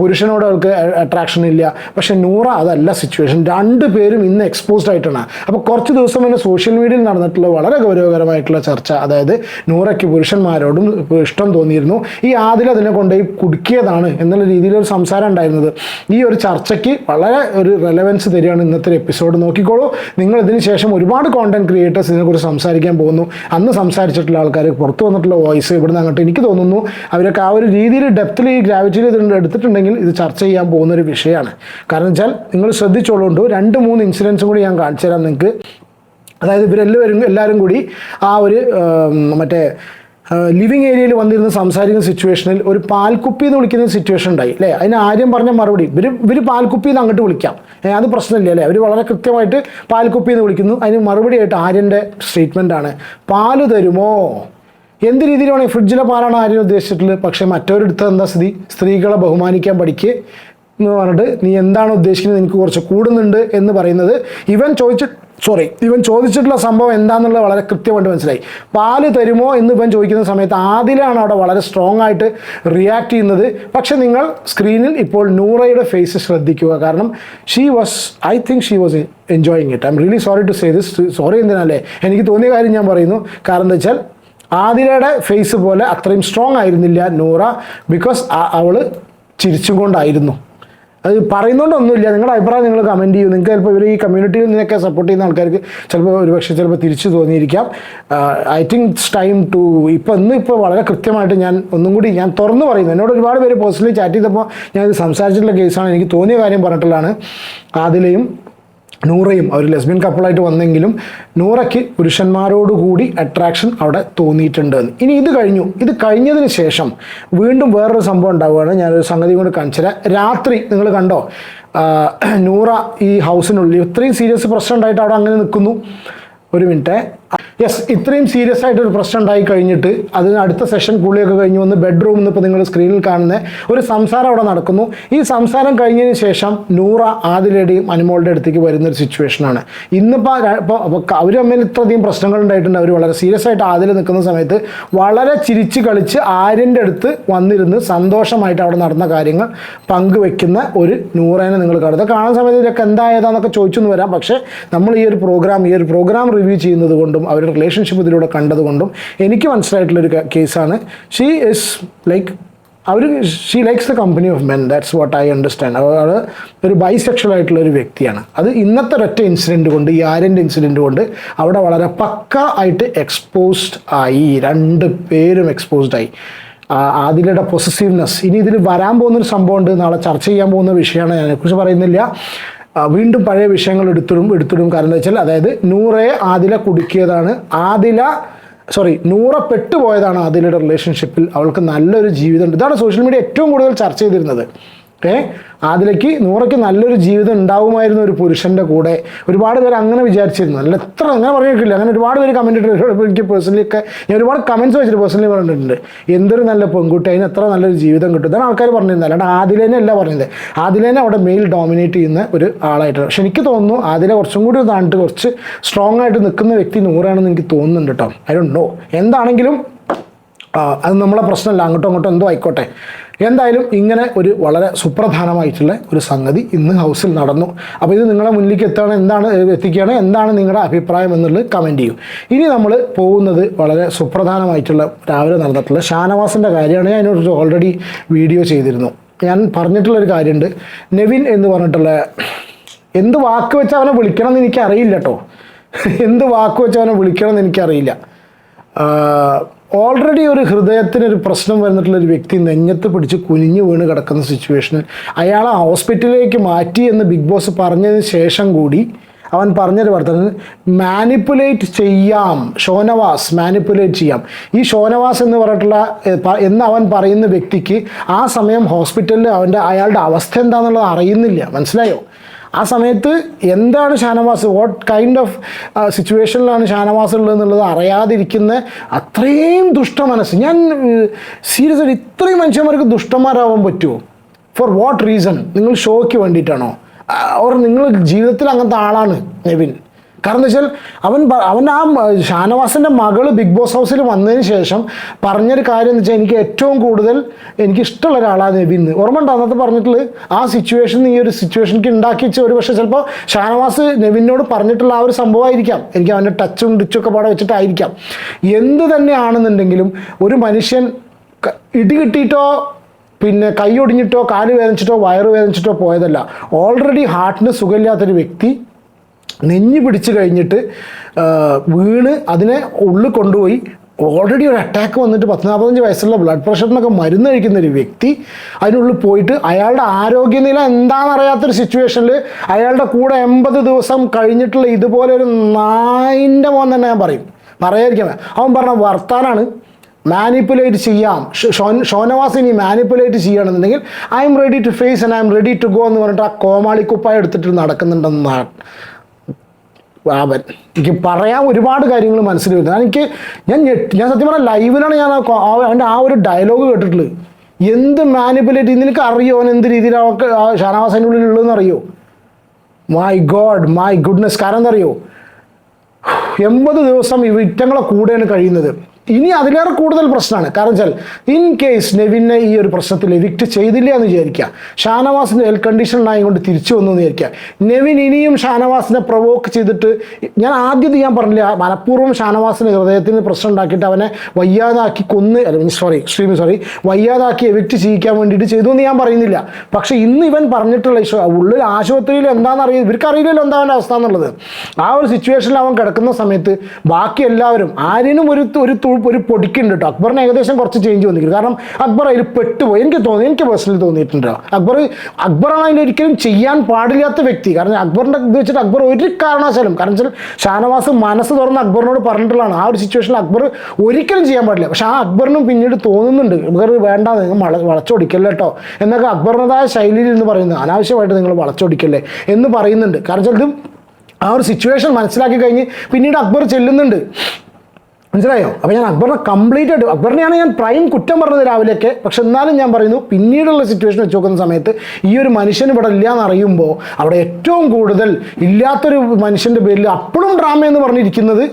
പുരുഷനോട് അവൾക്ക് അട്രാക്ഷൻ ഇല്ല. പക്ഷെ നൂറ അതല്ല സിറ്റുവേഷൻ രണ്ട് പേരും ഇന്ന് എക്സ്പോസ്ഡ് ആയിട്ടാണ്. അപ്പോൾ കുറച്ച് ദിവസം മുന്നേ സോഷ്യൽ മീഡിയയിൽ നടന്നിട്ടുള്ള വളരെ ഗൗരവകരമായിട്ടുള്ള ചർച്ച അതായത് നൂറയ്ക്ക് പുരുഷന്മാരോടും ഇഷ്ടം തോന്നിയിരുന്നു. ഈ ആദിൽ അതിനെ കൊണ്ടുപോയി കുടുക്കിയതാണ് എന്നുള്ള രീതിയിലൊരു സംസാരം ഉണ്ടായിരുന്നത്. ഈ ഒരു ചർച്ചയ്ക്ക് വളരെ ഒരു റെലവൻസ് തരികയാണ് ഇന്നത്തെ എപ്പിസോഡ് നോക്കിക്കോളൂ. നിങ്ങൾ ഇതിന് ശേഷം ഒരുപാട് കോണ്ടന്റ് ക്രിയേറ്റേഴ്സ് ഇതിനെക്കുറിച്ച് സംസാരിക്കാൻ പോകുന്നു. അന്ന് സംസാരിച്ചിട്ടുള്ള ആൾക്കാർ പുറത്തു വന്നിട്ടുള്ള വോയിസ് ഇവിടുന്ന് അങ്ങോട്ട് എനിക്ക് തോന്നുന്നു അവരൊക്കെ ആ ഒരു രീതിയിൽ ഡെപ്തിൽ ഈ ഗ്രാവിറ്റിയിൽ ഇത് എടുത്തിട്ടുണ്ടെങ്കിൽ ഇത് ചർച്ച ചെയ്യാൻ പോകുന്ന ഒരു വിഷയമാണ്. കാരണം വെച്ചാൽ നിങ്ങൾ ശ്രദ്ധിച്ചോളുണ്ട്? രണ്ട് മൂന്ന് ഇൻസിഡൻസും കൂടി ഞാൻ കാണിച്ചു തരാം നിങ്ങൾക്ക്. അതായത് ഇവരെല്ലാവരും എല്ലാവരും കൂടി ആ ഒരു മറ്റേ ലിവിങ് ഏരിയയിൽ വന്നിരുന്ന സംസാരിക്കുന്ന സിറ്റുവേഷനിൽ ഒരു പാൽക്കുപ്പി എന്ന് വിളിക്കുന്ന സിറ്റുവേഷൻ ഉണ്ടായി അല്ലേ? അതിന് ആര്യം പറഞ്ഞ മറുപടി ഇവർ ഇവർ പാൽക്കുപ്പി എന്ന് അങ്ങോട്ട് വിളിക്കാം. അത് പ്രശ്നമില്ല അല്ലേ? അവർ വളരെ കൃത്യമായിട്ട് പാൽക്കുപ്പി എന്ന് വിളിക്കുന്നു. അതിന് മറുപടിയായിട്ട് ആര്യന്റെ സ്റ്റേറ്റ്മെന്റ് ആണ്. പാൽ തരുമോ? എന്ത് രീതിയിലാണ് ഈ ഫ്രിഡ്ജിലെ പാലാണ് ആര്യം ഉദ്ദേശിച്ചിട്ടുള്ളത്? പക്ഷേ മറ്റവരെടുത്ത് എന്താ സ്ഥിതി? സ്ത്രീകളെ ബഹുമാനിക്കാൻ പഠിക്ക് എന്ന് പറഞ്ഞിട്ട് നീ എന്താണ് ഉദ്ദേശിക്കുന്നത്? എനിക്ക് കുറച്ച് കൂടുന്നുണ്ട് എന്ന് പറയുന്നത് ഇവൻ ചോദിച്ച സോറി ഇവൻ ചോദിച്ചിട്ടുള്ള സംഭവം എന്താണെന്നുള്ളത് വളരെ കൃത്യമായിട്ട് മനസ്സിലായി. പാൽ തരുമോ എന്ന് ഇവൻ ചോദിക്കുന്ന സമയത്ത് ആദിലാണ് അവിടെ വളരെ സ്ട്രോങ് ആയിട്ട് റിയാക്ട് ചെയ്യുന്നത്. പക്ഷെ നിങ്ങൾ സ്ക്രീനിൽ ഇപ്പോൾ നൂറയുടെ ഫേസ് ശ്രദ്ധിക്കുക. കാരണം she was I think she was enjoying it I'm really sorry to say this sorry എന്തിനാലേ എനിക്ക് തോന്നിയ കാര്യം ഞാൻ പറയുന്നു. കാരണം എന്താ വെച്ചാൽ ആദിലയുടെ ഫേസ് പോലെ അത്രയും സ്ട്രോങ് ആയിരുന്നില്ല നൂറ ബിക്കോസ് അവൾ ചിരിച്ചും കൊണ്ടായിരുന്നു. അത് പറയുന്നതുകൊണ്ടൊന്നുമില്ല നിങ്ങളുടെ അഭിപ്രായം നിങ്ങൾ കമന്റ് ചെയ്യൂ. നിങ്ങൾക്ക് ചിലപ്പോൾ ഇവർ ഈ കമ്മ്യൂണിറ്റിയിൽ നിന്നൊക്കെ സപ്പോർട്ട് ചെയ്യുന്ന ആൾക്കാർക്ക് ചിലപ്പോൾ ഒരു പക്ഷേ ചിലപ്പോൾ തിരിച്ചു തോന്നിയിരിക്കാം. I think it's time to ഇപ്പോൾ ഇന്ന് ഇപ്പോൾ വളരെ കൃത്യമായിട്ട് ഞാൻ ഒന്നും കൂടി ഞാൻ തുറന്നു പറയുന്നു. എന്നോട് ഒരുപാട് പേര് പേഴ്സണലി ചാറ്റ് ചെയ്തപ്പോൾ ഞാൻ സംസാരിച്ചിട്ടുള്ള കേസാണ് എനിക്ക് തോന്നിയ കാര്യം പറഞ്ഞിട്ടുള്ളതാണ്. ആദിലയും നൂറയും അവർ ലെസ്ബിയൻ കപ്പിളായിട്ട് വന്നെങ്കിലും നൂറയ്ക്ക് പുരുഷന്മാരോടുകൂടി അട്രാക്ഷൻ അവിടെ തോന്നിയിട്ടുണ്ട്. ഇനി ഇത് കഴിഞ്ഞു. ഇത് കഴിഞ്ഞതിന് ശേഷം വീണ്ടും വേറൊരു സംഭവം ഉണ്ടാവുകയാണ്. ഞാനൊരു സംഗതി കൊണ്ട് കാണിച്ചു തരാം. രാത്രി നിങ്ങൾ കണ്ടോ? നൂറ ഈ ഹൗസിനുള്ളിൽ ഇത്രയും സീരിയസ് പ്രശ്നം ഉണ്ടായിട്ട് അവിടെ അങ്ങനെ നിൽക്കുന്നു. ഒരു മിനിറ്റ് യെസ് ഇത്രയും സീരിയസ് ആയിട്ട് ഒരു പ്രശ്നം ഉണ്ടായി കഴിഞ്ഞിട്ട് അതിന് അടുത്ത സെഷൻ കൂളിയൊക്കെ കഴിഞ്ഞ് വന്ന് ബെഡ്റൂമിൽ നിന്ന് ഇപ്പോൾ നിങ്ങൾ സ്ക്രീനിൽ കാണുന്ന ഒരു സംസാരം അവിടെ നടക്കുന്നു. ഈ സംസാരം കഴിഞ്ഞതിന് ശേഷം നൂറ ആദിലയുടെയും അനുമോളുടെ അടുത്തേക്ക് വരുന്ന ഒരു സിറ്റുവേഷനാണ് ഇന്നിപ്പോൾ ഇപ്പോൾ അവർ തമ്മിൽ ഇത്രയധികം പ്രശ്നങ്ങൾ ഉണ്ടായിട്ടുണ്ട്. അവർ വളരെ സീരിയസ് ആയിട്ട് ആദിൽ നിൽക്കുന്ന സമയത്ത് വളരെ ചിരിച്ച് കളിച്ച് ആര്യന്റെ അടുത്ത് വന്നിരുന്ന് സന്തോഷമായിട്ട് അവിടെ നടന്ന കാര്യങ്ങൾ പങ്കുവെക്കുന്ന ഒരു നൂറേനെ നിങ്ങൾ കാണുന്നത് കാണുന്ന സമയത്ത് ഇതൊക്കെ എന്തായതാന്നൊക്കെ ചോദിച്ചു വരാം. പക്ഷേ നമ്മൾ ഈ ഒരു പ്രോഗ്രാം ഈ ഒരു പ്രോഗ്രാം റിവ്യൂ ചെയ്യുന്നത് കൊണ്ടും അവരുടെ റിലേഷൻഷിപ്പ് ഇതിലൂടെ കണ്ടതുകൊണ്ടും എനിക്ക് മനസ്സിലായിട്ടുള്ളൊരു കേസാണ് she is like our she likes the company of men that's what I understand അവർ ഒരു ബൈസെക്ഷൽ ആയിട്ടുള്ള ഒരു വ്യക്തിയാണ്. അത് ഇന്നത്തെ ഒരൊറ്റ ഇൻസിഡന്റ് കൊണ്ട് ഈ ആര്യന്റെ ഇൻസിഡന്റ് കൊണ്ട് അവിടെ വളരെ പക്ക ആയിട്ട് എക്സ്പോസ്ഡ് ആയി. രണ്ട് പേരും എക്സ്പോസ്ഡ് ആയി. ആദിലയുടെ പൊസസീവ്നെസ് ഇനി ഇതിൽ വരാൻ പോകുന്നൊരു സംഭവമുണ്ട്. നാളെ ചർച്ച ചെയ്യാൻ പോകുന്ന വിഷയമാണ്. അതിനെക്കുറിച്ച് പറയുന്നില്ല. വീണ്ടും പഴയ വിഷയങ്ങൾ എടുത്തിടും എടുത്തിടും. കാരണം എന്താ വെച്ചാൽ അതായത് നൂറെ ആദില കുടുക്കിയതാണ്. ആദില സോറി നൂറ പെട്ടുപോയതാണ് ആദിലയുടെ റിലേഷൻഷിപ്പിൽ അവൾക്ക് നല്ലൊരു ജീവിതമുണ്ട് ഇതാണ് സോഷ്യൽ മീഡിയ ഏറ്റവും കൂടുതൽ ചർച്ച ചെയ്തിരുന്നത്. ഏ? അതിലേക്ക് നൂറയ്ക്ക് നല്ലൊരു ജീവിതം ഉണ്ടാവുമായിരുന്നു ഒരു പുരുഷന്റെ കൂടെ. ഒരുപാട് പേര് അങ്ങനെ വിചാരിച്ചിരുന്നു. അല്ല എത്ര അങ്ങനെ പറഞ്ഞിട്ടില്ല അങ്ങനെ ഒരുപാട് പേര് കമന്റ് ഇട്ടിട്ടുണ്ട്. എനിക്ക് പേഴ്സണലി ഒക്കെ ഞാൻ ഒരുപാട് കമന്റ്സ് വെച്ചിട്ട് പേഴ്സണലി പറഞ്ഞിട്ടുണ്ട്. എന്തൊരു നല്ല പെൺകുട്ടി അതിന് എത്ര നല്ലൊരു ജീവിതം കിട്ടും. ഇതാണ് ആൾക്കാർ പറഞ്ഞിരുന്നത്. അല്ലാണ്ട് ആദിലേനെ അല്ല പറഞ്ഞത്. ആദിലേനെ അവിടെ മെയിൽ ഡോമിനേറ്റ് ചെയ്യുന്ന ഒരു ആളായിട്ടാണ് പക്ഷെ എനിക്ക് തോന്നുന്നു ആദിലെ കുറച്ചും കൂടി താണ്ടിട്ട് കുറച്ച് സ്ട്രോങ് ആയിട്ട് നിൽക്കുന്ന വ്യക്തി നൂറാണെന്ന് എനിക്ക് തോന്നുന്നുണ്ട് കേട്ടോ ഐ എന്താണെങ്കിലും അത് നമ്മളെ പ്രശ്നമല്ല. അങ്ങോട്ടും അങ്ങോട്ടും എന്തോ ആയിക്കോട്ടെ. എന്തായാലും ഇങ്ങനെ ഒരു വളരെ സുപ്രധാനമായിട്ടുള്ള ഒരു സംഗതി ഇന്ന് ഹൗസിൽ നടന്നു. അപ്പോൾ ഇത് നിങ്ങളെ മുന്നിലേക്ക് എത്താണ് എന്താണ് എത്തിക്കുകയാണ് എന്താണ് നിങ്ങളുടെ അഭിപ്രായം എന്നുള്ളത് കമന്റ് ചെയ്യും. ഇനി നമ്മൾ പോകുന്നത് വളരെ സുപ്രധാനമായിട്ടുള്ള രാവിലെ നടന്നിട്ടുള്ള ഷാനവാസിന്റെ കാര്യമാണ് ഞാൻ അതിനോട് ഓൾറെഡി വീഡിയോ ചെയ്തിരുന്നു. ഞാൻ പറഞ്ഞിട്ടുള്ളൊരു കാര്യമുണ്ട്. നെവിൻ എന്ന് പറഞ്ഞിട്ടുള്ള എന്ത് വാക്ക് വെച്ച് അവനെ വിളിക്കണം എന്ന് എനിക്കറിയില്ല കേട്ടോ. എന്ത് വാക്ക് വെച്ച് അവനെ വിളിക്കണം എന്ന് എനിക്കറിയില്ല. ഓൾറെഡി ഒരു ഹൃദയത്തിന് ഒരു പ്രശ്നം വന്നിട്ടുള്ള ഒരു വ്യക്തി നെഞ്ഞത്ത് പിടിച്ച് കുനിഞ്ഞു വീണ് കിടക്കുന്ന സിറ്റുവേഷനിൽ അയാളെ ഹോസ്പിറ്റലിലേക്ക് മാറ്റി എന്ന് ബിഗ് ബോസ് പറഞ്ഞതിന് ശേഷം കൂടി അവൻ പറഞ്ഞൊരു വർത്തനം മാനിപ്പുലേറ്റ് ചെയ്യാം ഷോനവാസ് മാനിപ്പുലേറ്റ് ചെയ്യാം. ഈ ഷോനവാസ് എന്ന് പറഞ്ഞിട്ടുള്ള എന്ന് അവൻ പറയുന്ന വ്യക്തിക്ക് ആ സമയം ഹോസ്പിറ്റലിൽ അവന്റെ അയാളുടെ അവസ്ഥ എന്താണെന്നുള്ളത് അറിയുന്നില്ല. മനസ്സിലായോ? ആ സമയത്ത് എന്താണ് ഷാനവാസ്? വാട്ട് കൈൻഡ് ഓഫ് സിറ്റുവേഷനിലാണ് ഷാനവാസ് ഉള്ളത് എന്നുള്ളത് അറിയാതിരിക്കുന്ന അത്രയും ദുഷ്ട മനസ്സ്. ഞാൻ സീരിയസ് ആയിട്ട് ഇത്രയും മനുഷ്യന്മാർക്ക് ദുഷ്ടന്മാരാവാൻ പറ്റുമോ ഫോർ വാട്ട് റീസൺ നിങ്ങൾ ഷോയ്ക്ക് വേണ്ടിയിട്ടാണോ? ഓർ നിങ്ങൾ ജീവിതത്തിൽ അങ്ങനത്തെ ആളാണ് നെവിൻ? കാരണം വെച്ചാൽ അവൻ അവൻ ആ ഷാനവാസിന്റെ മകൾ ബിഗ് ബോസ് ഹൗസിൽ വന്നതിന് ശേഷം പറഞ്ഞൊരു കാര്യം എന്ന് വെച്ചാൽ എനിക്ക് ഏറ്റവും കൂടുതൽ എനിക്ക് ഇഷ്ടമുള്ള ഒരാളാണ് നെവിൻ. എന്ന് ഓർമ്മ ഉണ്ടോ? അന്നത്തെ പറഞ്ഞിട്ടുള്ളത് ആ സിറ്റുവേഷൻ ഈ ഒരു സിറ്റുവേഷനിക്ക് ഉണ്ടാക്കി വെച്ച ഒരു പക്ഷേ ചിലപ്പോൾ ഷാനവാസ് നെവിനോട് പറഞ്ഞിട്ടുള്ള ആ ഒരു സംഭവമായിരിക്കാം. എനിക്ക് അവന്റെ ടച്ചും ഡിച്ചൊക്കെ പാടെ വെച്ചിട്ടായിരിക്കാം. എന്ത് തന്നെയാണെന്നുണ്ടെങ്കിലും ഒരു മനുഷ്യൻ ഇടി കിട്ടിയിട്ടോ പിന്നെ കൈ ഒടിഞ്ഞിട്ടോ കാൽ വേദനിച്ചിട്ടോ വയറ് വേദനിച്ചിട്ടോ പോയതല്ല. ഓൾറെഡി ഹാർട്ടിന് സുഖമില്ലാത്തൊരു വ്യക്തി നെഞ്ഞ് പിടിച്ചു കഴിഞ്ഞിട്ട് വീണ് അതിനെ ഉള്ളിൽ കൊണ്ടുപോയി. ഓൾറെഡി ഒരു അറ്റാക്ക് വന്നിട്ട് പത്ത് നാൽപ്പത്തഞ്ച് വയസ്സുള്ള ബ്ലഡ് പ്രഷറിനൊക്കെ മരുന്ന് കഴിക്കുന്ന ഒരു വ്യക്തി അതിനുള്ളിൽ പോയിട്ട് അയാളുടെ ആരോഗ്യനില എന്താണെന്നറിയാത്തൊരു സിറ്റുവേഷനിൽ അയാളുടെ കൂടെ എൺപത് ദിവസം കഴിഞ്ഞിട്ടുള്ള ഇതുപോലെ ഒരു നായിന്റെ മോൻ തന്നെ ഞാൻ പറയും. പറയാതിരിക്കാൻ അവൻ പറഞ്ഞ വർത്താനാണ്. മാനിപ്പുലേറ്റ് ചെയ്യാം. ഷോനവാസ് ഇനി മാനിപ്പുലേറ്റ് ചെയ്യണമെന്നുണ്ടെങ്കിൽ I'm ready to face and I'm ready to go എന്ന് പറഞ്ഞിട്ട് ആ കോമാളിക്കുപ്പായ എടുത്തിട്ട് നടക്കുന്നുണ്ടെന്നാണ്. അവൻ എനിക്ക് പറയാൻ ഒരുപാട് കാര്യങ്ങൾ മനസ്സിൽ വരുന്നത്. എനിക്ക് ഞാൻ ഞാൻ സത്യം പറഞ്ഞാൽ ലൈവിലാണ് ഞാൻ അവന്റെ ആ ഒരു ഡയലോഗ് കേട്ടിട്ടുള്ളത്. എന്ത് മാനിപ്പുലേറ്റ് നിനക്ക് അറിയോ അവൻ എന്ത് രീതിയിലാണ് അവർക്ക് ആ ഷാനവാസിന്റെ ഉള്ളിലുള്ളതെന്ന് അറിയോ? മൈ ഗോഡ് മൈ ഗുഡ്നെസ് കാരണം എന്തറിയോ എൺപത് ദിവസം ഈ വിറ്റങ്ങളെ കൂടെയാണ് കഴിയുന്നത്. ഇനി അതിലേറെ കൂടുതൽ പ്രശ്നമാണ്. കാരണം വെച്ചാൽ ഇൻ കേസ് നെവിനെ ഈ ഒരു പ്രശ്നത്തിൽ എവിക്ട് ചെയ്തില്ല എന്ന് വിചാരിക്കുക ഷാനവാസിന്റെ ഹെൽത്ത് കണ്ടീഷൻ ആയതുകൊണ്ട് തിരിച്ചു വന്നു എന്ന് വിചാരിക്കുക നെവിൻ ഇനിയും ഷാനവാസിനെ പ്രൊവോക്ക് ചെയ്തിട്ട് ഞാൻ ആദ്യം ഞാൻ പറഞ്ഞില്ല മനഃപൂർവം ഷാനവാസിന് ഹൃദയത്തിന് പ്രശ്നം ഉണ്ടാക്കിയിട്ട് അവനെ വയ്യാതാക്കി കൊന്ന് അല്ല സോറി എക്സ്ട്രീം സോറി വയ്യാതാക്കി എവിക്ട് ചെയ്യിക്കാൻ വേണ്ടിയിട്ട് ചെയ്തു എന്ന് ഞാൻ പറയുന്നില്ല. പക്ഷേ ഇന്ന് ഇവൻ പറഞ്ഞിട്ടുള്ള ഇഷ്യൂ ഉള്ളിൽ ആശുപത്രിയിൽ എന്താണെന്ന് അറിയില്ല ഇവർക്ക് അറിയില്ലല്ലോ എന്താ അവന്റെ അവസ്ഥ എന്നുള്ളത്. ആ ഒരു സിറ്റുവേഷനിൽ അവൻ കിടക്കുന്ന സമയത്ത് ബാക്കി എല്ലാവരും ആരിനും ഒരു ഒരു ഒരു പൊടിക്കുണ്ട് കേട്ടോ അക്ബറിന് ഏകദേശം കുറച്ച് ചേഞ്ച് വന്നിരിക്കും കാരണം അക്ബർ അതിൽ പെട്ടുപോയി. എനിക്ക് തോന്നി എനിക്ക് പേഴ്സണലി തോന്നിയിട്ടുണ്ട്. അക്ബർ അക്ബറാണ് അതിന് ഒരിക്കലും ചെയ്യാൻ പാടില്ലാത്ത വ്യക്തി. കാരണം അക്ബറിന്റെ ഇത് വെച്ചിട്ട് അക്ബർ ഒരു കാരണവശാലും കാരണം വെച്ചാൽ ഷാനവാസ് മനസ്സ് തുറന്ന് അക്ബറിനോട് പറഞ്ഞിട്ടുള്ളതാണ്. ആ ഒരു സിറ്റുവേഷനിൽ അക്ബർ ഒരിക്കലും ചെയ്യാൻ പാടില്ല. പക്ഷേ ആ അക്ബറിനും പിന്നീട് തോന്നുന്നുണ്ട്. അക്ബർ വേണ്ട നിങ്ങൾ വള വളച്ചൊടിക്കല്ലോ കേട്ടോ എന്നൊക്കെ അക്ബറിനതായ ശൈലിയിൽ എന്ന് പറയുന്നത് അനാവശ്യമായിട്ട് നിങ്ങൾ വളച്ചൊടിക്കല്ലേ എന്ന് പറയുന്നുണ്ട്. കാരണം വെച്ചാൽ ആ ഒരു സിറ്റുവേഷൻ മനസ്സിലാക്കി കഴിഞ്ഞ് പിന്നീട് അക്ബർ ചെല്ലുന്നുണ്ട്. മനസ്സിലായോ? അപ്പോൾ ഞാൻ അക്ബറിനെ കംപ്ലീറ്റ് ആയിട്ട് അക്ബറിനെയാണ് ഞാൻ പ്രൈം കുറ്റം പറഞ്ഞത് രാവിലെയൊക്കെ. പക്ഷെ എന്നാലും ഞാൻ പറയുന്നു പിന്നീടുള്ള സിറ്റുവേഷൻ വെച്ച് നോക്കുന്ന സമയത്ത് ഈ ഒരു മനുഷ്യൻ ഇവിടെ ഇല്ല എന്ന് അറിയുമ്പോൾ അവിടെ ഏറ്റവും കൂടുതൽ ഇല്ലാത്തൊരു മനുഷ്യന്റെ പേരിൽ അപ്പോഴും ഡ്രാമ എന്ന് പറഞ്ഞിരിക്കുന്നത്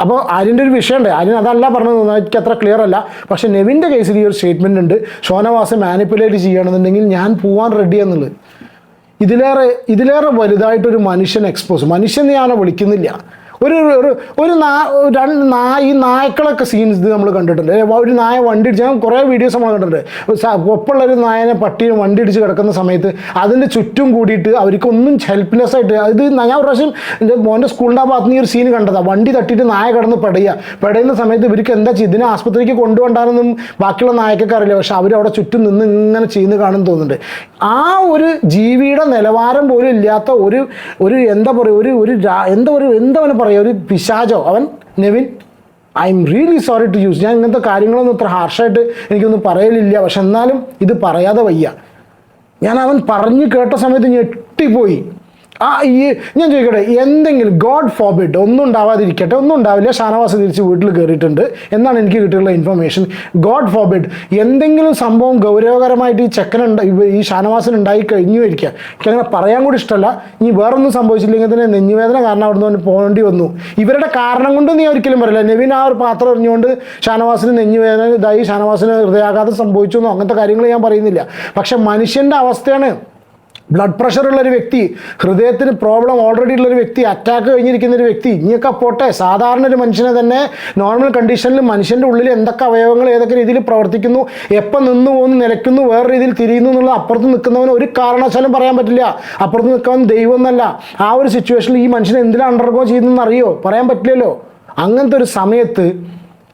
അപ്പോൾ ആര്യന്റെ ഒരു വിഷയമുണ്ട്. ആര്യൻ അതല്ല പറഞ്ഞത് എനിക്ക് അത്ര ക്ലിയർ അല്ല. പക്ഷെ നെവിന്റെ കേസിൽ ഈ ഒരു സ്റ്റേറ്റ്മെന്റ് ഉണ്ട്. ഷോനവാസെ മാനിപ്പുലേറ്റ് ചെയ്യണമെന്നുണ്ടെങ്കിൽ ഞാൻ പോവാൻ റെഡി എന്നുള്ളത്. ഇതിലേറെ ഇതിലേറെ വലുതായിട്ടൊരു മനുഷ്യൻ എക്സ്പോസ് മനുഷ്യൻ ഞാൻ വിളിക്കുന്നില്ല. ഒരു ഒരു- നാ രണ്ട് നാ ഈ നായ്ക്കളൊക്കെ സീൻസ് നമ്മൾ കണ്ടിട്ടുണ്ട്. ഒരു നായ വണ്ടി ഇടിച്ച് ഞാൻ കുറേ വീഡിയോസ് നമ്മൾ കണ്ടിട്ടുണ്ട്. ഒപ്പുള്ള ഒരു നായനെ പട്ടിയും വണ്ടി ഇടിച്ച് കിടക്കുന്ന സമയത്ത് അതിന്റെ ചുറ്റും കൂടിയിട്ട് അവർക്കൊന്നും ഹെൽപ്ലെസ് ആയിട്ട് ഇത് ഞാൻ ഒരു പ്രാവശ്യം എന്റെ മോന്റെ സ്കൂളിന്റെ ഭാഗത്ത് നിന്ന് ഒരു സീൻ കണ്ടതാണ് വണ്ടി തട്ടിയിട്ട് നായ കിടന്ന് പെടയുക പടയുന്ന സമയത്ത് ഇവർക്ക് എന്താ ചെയ്യുക ഇതിനെ ആസ്പത്രിക്ക് കൊണ്ടുപോകണ്ടാണെന്നും ബാക്കിയുള്ള നായക്കൊക്കെ അറിയില്ല. പക്ഷെ അവരവിടെ ചുറ്റും നിന്ന് ഇങ്ങനെ ചെയ്യുന്ന കാണുന്നു തോന്നുന്നുണ്ട്. ആ ഒരു ജീവിയുടെ നിലവാരം പോലും ഇല്ലാത്ത ഒരു ഒരു എന്താ പറയുക ഒരു ഒരു എന്താ ഒരു എന്താ അവന് പറയുക ഒരു പിശാചോ. അവൻ Nevin I'm really sorry to use ഞാൻ ഇങ്ങനത്തെ കാര്യങ്ങളൊന്നും ഇത്ര ഹാർഷായിട്ട് എനിക്കൊന്നും പറയലില്ല. പക്ഷെ എന്നാലും ഇത് പറയാതെ വയ്യ. ഞാൻ അവൻ പറഞ്ഞു കേട്ട സമയത്ത് ഞെട്ടിപ്പോയി. ആ ഈ ഞാൻ ചോദിക്കട്ടെ എന്തെങ്കിലും ഗോഡ് ഫോർബിഡ് ഒന്നും ഉണ്ടാവാതിരിക്കട്ടെ ഒന്നും ഉണ്ടാവില്ല ഷാനവാസ് തിരിച്ച് വീട്ടിൽ കയറിയിട്ടുണ്ട് എന്നാണ് എനിക്ക് കിട്ടിയുള്ള ഇൻഫർമേഷൻ ഗോഡ് ഫോർബിഡ് എന്തെങ്കിലും സംഭവം ഗൗരവകരമായിട്ട് ഈ ചെക്കനുണ്ട ഈ ഷാനവാസിന് ഉണ്ടായി കഴിഞ്ഞു ഇരിക്കുക എനിക്കങ്ങനെ പറയാൻ കൂടി ഇഷ്ടമല്ല. ഇനി വേറൊന്നും സംഭവിച്ചില്ലെങ്കിൽ തന്നെ നെഞ്ഞുവേദന കാരണം അവിടെ നിന്ന് പോകേണ്ടി വന്നു. ഇവരുടെ കാരണം കൊണ്ട് നീ ഒരിക്കലും പറയില്ല. നെവിൻ ആ ഒരു പാത്രം എറിഞ്ഞുകൊണ്ട് ഷാനവാസിന് നെഞ്ഞുവേദന ഇതായി ഷാനവാസിന് ഹൃദയാഘാതം സംഭവിച്ചു എന്നോ അങ്ങനത്തെ കാര്യങ്ങൾ ഞാൻ പറയുന്നില്ല. പക്ഷെ മനുഷ്യന്റെ അവസ്ഥയാണ് ബ്ലഡ് പ്രഷർ ഉള്ള ഒരു വ്യക്തി ഹൃദയത്തിന് പ്രോബ്ലം ഓൾറെഡി ഉള്ള ഒരു വ്യക്തി അറ്റാക്ക് കഴിഞ്ഞിരിക്കുന്ന ഒരു വ്യക്തി ഇനിയൊക്കെ പോട്ടെ. സാധാരണ ഒരു മനുഷ്യനെ തന്നെ നോർമൽ കണ്ടീഷനിൽ മനുഷ്യന്റെ ഉള്ളിൽ എന്തൊക്കെ അവയവങ്ങൾ ഏതൊക്കെ രീതിയിൽ പ്രവർത്തിക്കുന്നു എപ്പം നിന്ന് പോകുന്നു നിലയ്ക്കുന്നു വേറെ രീതിയിൽ തിരിയുന്നു എന്നുള്ള അപ്പുറത്ത് നിൽക്കുന്നവന് ഒരു കാരണവശാലും പറയാൻ പറ്റില്ല. അപ്പുറത്ത് നിൽക്കാൻ ദൈവം എന്നല്ല. ആ ഒരു സിറ്റുവേഷനിൽ ഈ മനുഷ്യൻ എന്തിനാണ് അണ്ടർഗോ ചെയ്യുന്നതെന്ന് അറിയോ? പറയാൻ പറ്റില്ലല്ലോ. അങ്ങനത്തെ ഒരു സമയത്ത്